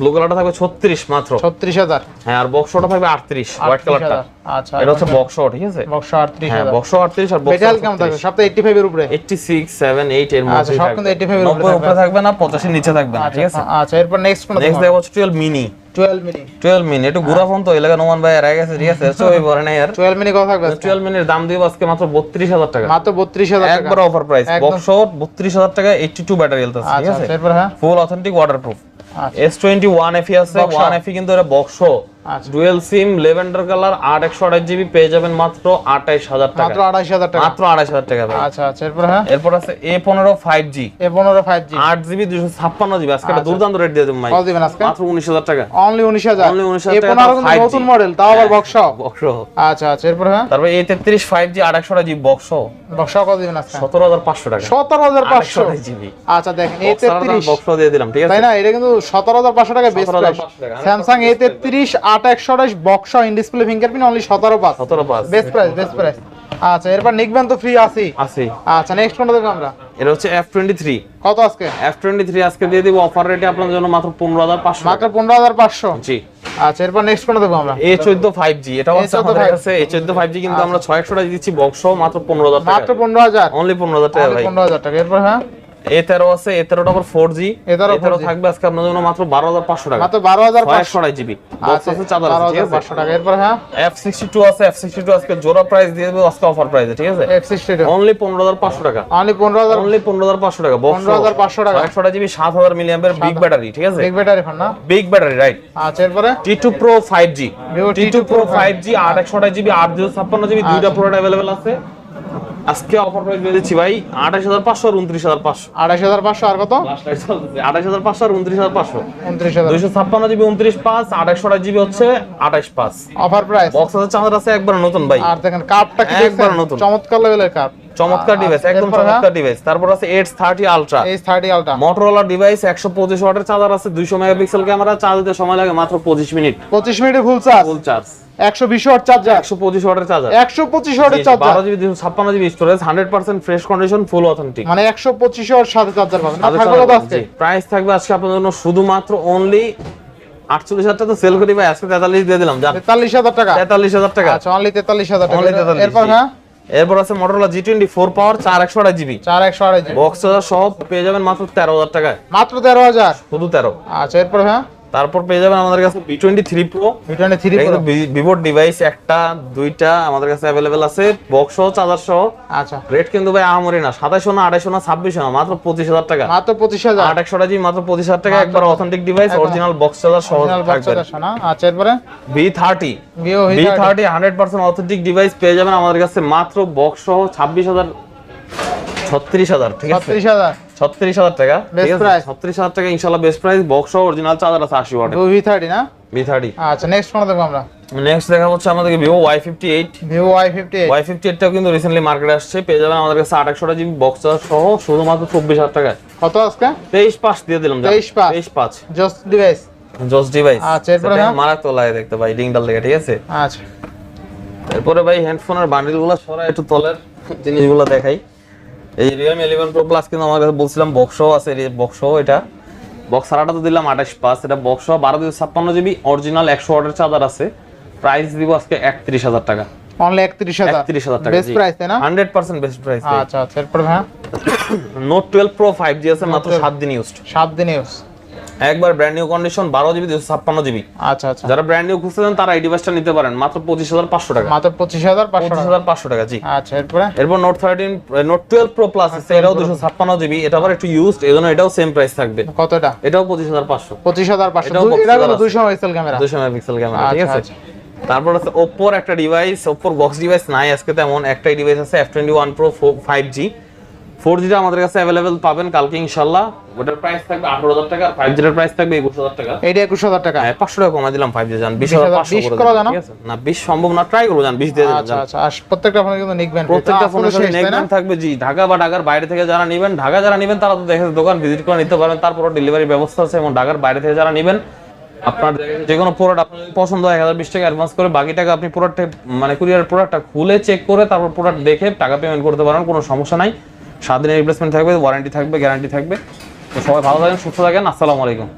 ব্লু কালারটা থাকবে ছত্রিশ মাত্র। ছত্রিশ হাজার। হ্যাঁ আর বক্সটা থাকবে আটত্রিশ হোয়াইট কালারটা আচ্ছা এটা হচ্ছে বক্স ঠিক আছে? বক্সশো আটত্রিশ হ্যাঁ বক্স আটত্রিশ আর বক্স মেটাল কেমন থাকবে? সপ্তাহে এইটটি ফাইভ এর উপরে? এইটটি সিক্স সেভেন এইট এর আচ্ছা, সব কিন্তু 85 এর উপরে উপরে থাকবে। না পঁচাশির নিচে থাকবে না ঠিক আছে? আচ্ছা আচ্ছা এরপর নেক্সট কোন নেক্সট দেখো হচ্ছে twelve mini twelve mini twelve mini একটু ঘুরা ফোন তো এলাকা নোমান ভাই এর গেছে ঠিক আছে? সবই পরে না ইয়ার টুয়েলভ মিনি কত থাকবে আজকে? টুয়েলভ মিনির দাম দিব আজকে মাত্র বত্রিশ হাজার টাকা। মাত্র বত্রিশ হাজার টাকা। একবার অফার প্রাইস বক্স বত্রিশ হাজার টাকা এইটটি টু ব্যাটারি হেলথ আছে ঠিক আচ্ছা আছে? আচ্ছা, এরপর হ্যাঁ? ফুল অথেন্টিক ওয়াটারপ্রুফ আচ্ছা এস টোয়েন্টি ওয়ান এফি আছে Box ওয়ান shot। এফি কিন্তু এটা বক্স আচ্ছা। ডুয়েল সিম লেভেন্ডার কালার আট একশো আঠাশ জিবি পেয়ে যাবেন মাত্র আঠাইশ হাজার টাকা। মাত্র আড়াইশ হাজার টাকা। মাত্র আড়াইশ হাজার টাকা আচ্ছা আচ্ছা এরপর হ্যাঁ? এরপর আছে এ পনেরো ফাইভ জি। এ পনেরো ফাইভ জি। আট জিবি দুশো ছাপ্পান্ন জিবি। আজকে একটা আচ্ছা। দুর্দান্ত রেট দিয়ে দেবো ভাই। দিবেন আজকে? মাত্র উনিশ হাজার টাকা। অনলি উনিশ হাজার। Only 19,000 এ টাকা, পনেরো তাও কিন্তু 5G নতুন মডেল তাও আবার বক্স বক্স আচ্ছা আচ্ছা এরপর হ্যাঁ? তারপরে এ তেত্রিশ ফাইভ জি আট একশো জিবি বক্স বক্স কত দিবেন আজকে? সতেরো হাজার পাঁচশো টাকা। সতেরো হাজার পাঁচশো। জিবি। আচ্ছা দেখেন এ তেত্রিশ। বক্স দিয়ে দিলাম ঠিক আছে? তাই না? এটা কিন্তু সতেরো হাজার পাঁচশো টাকা বেস্ট 17,500 প্রাইস টাকা। স্যামসাং এ তেত্রিশ আট একশো আঠাশ box in display fingerprint only সতেরো পাঁচ সতেরো পাঁচ বেস্ট প্রাইস বেস্ট প্রাইস আচ্ছা এরপর নিকবেন তো ফ্রি আছি আশি। আচ্ছা নেক্সট কোনটা দেখব আমরা। এটা হচ্ছে এফ টোয়েন্টি থ্রি কত আজকে? এফ টোয়েন্টি থ্রি আজকে দিয়ে দিব অফার রেটে আপনাদের জন্য মাত্র পনেরো হাজার পাঁচশো। মাত্র পনেরো হাজার পাঁচশো? জি। আচ্ছা এরপর নেক্সট কোনটা দেখব আমরা। এ চোদ্দ ফাইভ জি এটাও আছে A14 আমাদের 5G কাছে। এ চোদ্দ ফাইভ জি কিন্তু আমরা ছয় একশো টাকা দিচ্ছি বক্স মাত্র পনেরো হাজার টাকা। মাত্র পনেরো হাজার। অনলি পনেরো হাজার টাকা ভাই। পনেরো হাজার টাকা। এরপর হ্যাঁ? এ তেরো আছে এ তেরোটা ফোর জি A13 এ তেরো 4G থাকবে আজকে আপনাদের জন্য মাত্র বারো হাজার পাঁচশো টাকা। মাত্র বারো হাজার পাঁচশো। জিবি। হাজার আছে পাঁচশো টাকা। এরপর হ্যাঁ? এফ সিক্সটি টু আছে এফ সিক্সটি টু আজকে জোড়া প্রাইস দিয়ে দেবো আজকে অফার প্রাইসে ঠিক আছে? এফ সিক্সটি টু অনলি পনেরো হাজার পাঁচশো টাকা। অনলি পনেরো হাজার অনলি পনেরো হাজার পাঁচশো টাকা বক্স 15,500 টাকা। একশো জিবি সাত হাজার মিলিয়ামের বিগ ব্যাটারি ঠিক আছে? বিগ ব্যাটারি না? বিগ ব্যাটারি রাইট আচ্ছা এরপরে? T two pro five G T two pro five G আট একশো জিবি আট দুশো ছাপ্পান্ন জিবি দুইটা আচ্ছা। প্রোডাক্ট অ্যাভেলেবেল আছে। আজকে অফার প্রাইস দিচ্ছি ভাই আঠাশ হাজার পাঁচশো আর উনত্রিশ হাজার পাঁচশো। আড়াইশ হাজার পাঁচশো আর কত? আঠাশ হাজার পাঁচশো আর উনত্রিশ হাজার পাঁচশো। উনত্রিশ হাজার। দুইশো ছাপ্পান্ন জিবি উনত্রিশ পাঁচ একশো জিবি হচ্ছে আঠাশ পাঁচ। অফার প্রাইস বক্স আছে চাঁদের আছে একবার নতুন ভাই। আর দেখেন কাপটা কি একবার নতুন। চমৎকার লেভেলের কাপ চমৎকার ডিভাইস একদম হ্যাঁ? চমৎকার ডিভাইস তারপর আছে eight thirty ultra H thirty ultra Motorola device একশো পঁচিশ ওয়াটের চার্জার আছে দুইশো মেগাপিক্সেল ক্যামেরা চার্জ দিতে সময় লাগে মাত্র পঁচিশ মিনিট। পঁচিশ মিনিটে ফুল চার্জ ফুল চার্জ একশো বিশ ওয়াট চার্জার একশো পঁচিশ ওয়াটের চার্জার একশো পঁচিশ ওয়াটের বারো চার্জার জিবি দুশো ছাপ্পান্ন GB storage hundred percent fresh condition full authentic মানে একশো পঁচিশ ওয়াট সাথে চার্জার পাবেন। থাকবে আজকে? প্রাইস থাকবে আজকে আপনাদের জন্য শুধুমাত্র অনলি আটচল্লিশ হাজার টাকা তো সেল করি ভাই আজকে তেতাল্লিশ দিয়ে দিলাম যান। তেতাল্লিশ হাজার টাকা? তেতাল্লিশ হাজার টাকা। আচ্ছা অনলি টাকা। এরপর হ্যাঁ? এরপর আছে Motorola G twenty four power চার একশো আড়াই জিবি। চার একশো আড়াই জিবি। বক্স সহ পেয়ে যাবেন মাত্র তেরো হাজার টাকায়। মাত্র তেরো হাজার? শুধু তেরো। আচ্ছা এরপর হ্যাঁ? তারপর পেয়ে যাবেন আমাদের কাছে বি টোয়েন্টি থ্রি প্রো ভিটোনে থ্রি এটা কিন্তু ভিভোর ডিভাইস একটা দুইটা আমাদের কাছে অ্যাভেলেবেল আছে। বক্স সহ চার্জার সহ। আচ্ছা। রেট কিন্তু ভাই আহামরি না। সাতাইশো না আড়াইশো না ছাব্বিশশো না মাত্র পঁচিশ হাজার টাকা। মাত্র পঁচিশ হাজার। আট একশো জিবি মাত্র পঁচিশ হাজার টাকা। একবার authentic device original box charger সহ থাকবে। আচ্ছা এরপরে? V thirty V thirty hundred percent authentic device পেয়ে যাবেন আমাদের কাছে মাত্র বক্স সহ ছাব্বিশ হাজার ছত্রিশ হাজার ঠিক আছে? ছত্রিশ হাজার। ছত্রিশ হাজার টাকা। ঠিক আছে? price। ছত্রিশ হাজার টাকা ইনশাল্লাহ best price box original charger আছে আশি ওয়াটের ভি থার্টি না? বি থার্টি আচ্ছা নেক্সট ফোন দেখব আমরা। নেক্সট দেখা হচ্ছে আমাদেরকে Vivo Y fifty eight Vivo Y fifty Y fifty এইটটাও কিন্তু রিসেন্টলি মার্কেটে আসছে পেয়ে যাবেন আমাদের কাছে আট জিবি বক্স চার্জার সহ শুধুমাত্র চব্বিশ হাজার টাকায়। কত আজকে? তেইশ পাঁচ দিয়ে দিলাম যান। 23 পাঁচ। তেইশ পাঁচ। জাস্ট ডিভাইস জোস ডিভাইস আচ্ছা, এরপরে? লাগে দেখতে ভাই ডিংডাল দেখে ঠিক আছে? আচ্ছা। এরপরে ভাই হ্যান্ডফোনের সরাই একটু তলের জিনিসগুলো দেখাই। এই রিয়েলমি ইলেভেন প্রো প্লাস কিন্তু আমার কাছে বলছিলাম বক্সও আছে বক্সও এটা। বক্স সারাটা তো দিলাম আঠাশ পাঁচ এটা বক্স বারো দুশো ছাপ্পান্ন জিবি অরিজিনাল একশো ওয়াটের চার্জার আছে। প্রাইস দিব আজকে একত্রিশ হাজার টাকা। অনলি একত্রিশ হাজার। একত্রিশ হাজার টাকা বেস্ট প্রাইস তাই না? হান্ড্রেড পার্সেন্ট বেস্ট প্রাইস আচ্ছা আচ্ছা এরপর হ্যাঁ note twelve pro five G আছে মাত্র সাত দিন ইউজ সাত দিন ইউজ একবার ব্র্যান্ড নিউ কন্ডিশন বারো জিবি দুশো ছাপ্পান্ন জিবি আচ্ছা আচ্ছা। যারা ব্র্যান্ড নিউ খুঁজতেছেন তারা এই ডিভাইসটা নিতে পারেন। মাত্র পঁচিশ হাজার পাঁচশো টাকা। মাত্র পঁচিশ হাজার পাঁচশো হাজার পাঁচশো টাকা জি। আচ্ছা এরপরে? এরপর note thirteen note twelve pro plus আছে। এটাও দুশো ছাপ্পান্ন জিবি এটা আবার একটু ইউজড এই জন্য এটাও সেম প্রাইস থাকবে। কতটা? এটাও পঁচিশ হাজার পাঁচশো। পঁচিশ হাজার পাঁচশো। এটাও দুই- 25,000 এটা কিন্তু আছে। দুইশো মেগাপিক্সেল ক্যামেরা দুশো মেগাপিক্সেল ক্যামেরা ঠিক আচ্ছা, আছে? তারপর আছে ওপ্পোর একটা ডিভাইস ওপ্পোর বক্স ডিভাইস নাই আজকে তেমন। একটাই ডিভাইস আছে F twenty one pro five G four জিটা আমাদের কাছে অ্যাভেলেবেল পাবেন কালকে ইনশাল্লাহ ওটার প্রাইস থাকবে আঠারো হাজার টাকা ফাইভ জিটার প্রাইস থাকবে একুশ হাজার টাকা। এইটা একুশ হাজার টাকা। হ্যাঁ পাঁচশো টাকা কমাই দিলাম ফাইভ জি যান বিশ হাজার পাঁচশো করে না? ঠিক আছে? না বিশ সম্ভব না ট্রাই করব যান বিশ দিয়ে আচ্ছা আচ্ছা প্রত্যেকটা ফোনে কিন্তু প্রত্যেকটা ফোনের সাথে থাকবে জি ঢাকা বা ঢাকার বাইরে থেকে যারা নেবেন ঢাকা যারা নেবেন তারা তো দেখে দোকান ভিজিট করে নিতে পারবেন তারপর ডেলিভারি ব্যবস্থা আছে এবং ঢাকার বাইরে থেকে যারা নেবেন আপনার যে কোনো প্রোডাক্ট আপনার পছন্দ হয় এক হাজার বিশ টাকা অ্যাডভান্স করে বাকি টাকা আপনি প্রোডাক্টে মানে কুরিয়ার প্রোডাক্টটা খুলে চেক করে তারপর প্রোডাক্ট দেখে টাকা পেমেন্ট করতে পারেন কোনো সমস্যা নাই। সাত দিনের রিপ্লেসমেন্ট থাকবে ওয়ারেন্টি থাকবে গ্যারান্টি থাকবে। তো সবাই ভালো থাকেন, সুস্থ থাকেন, আসসালামু আলাইকুম।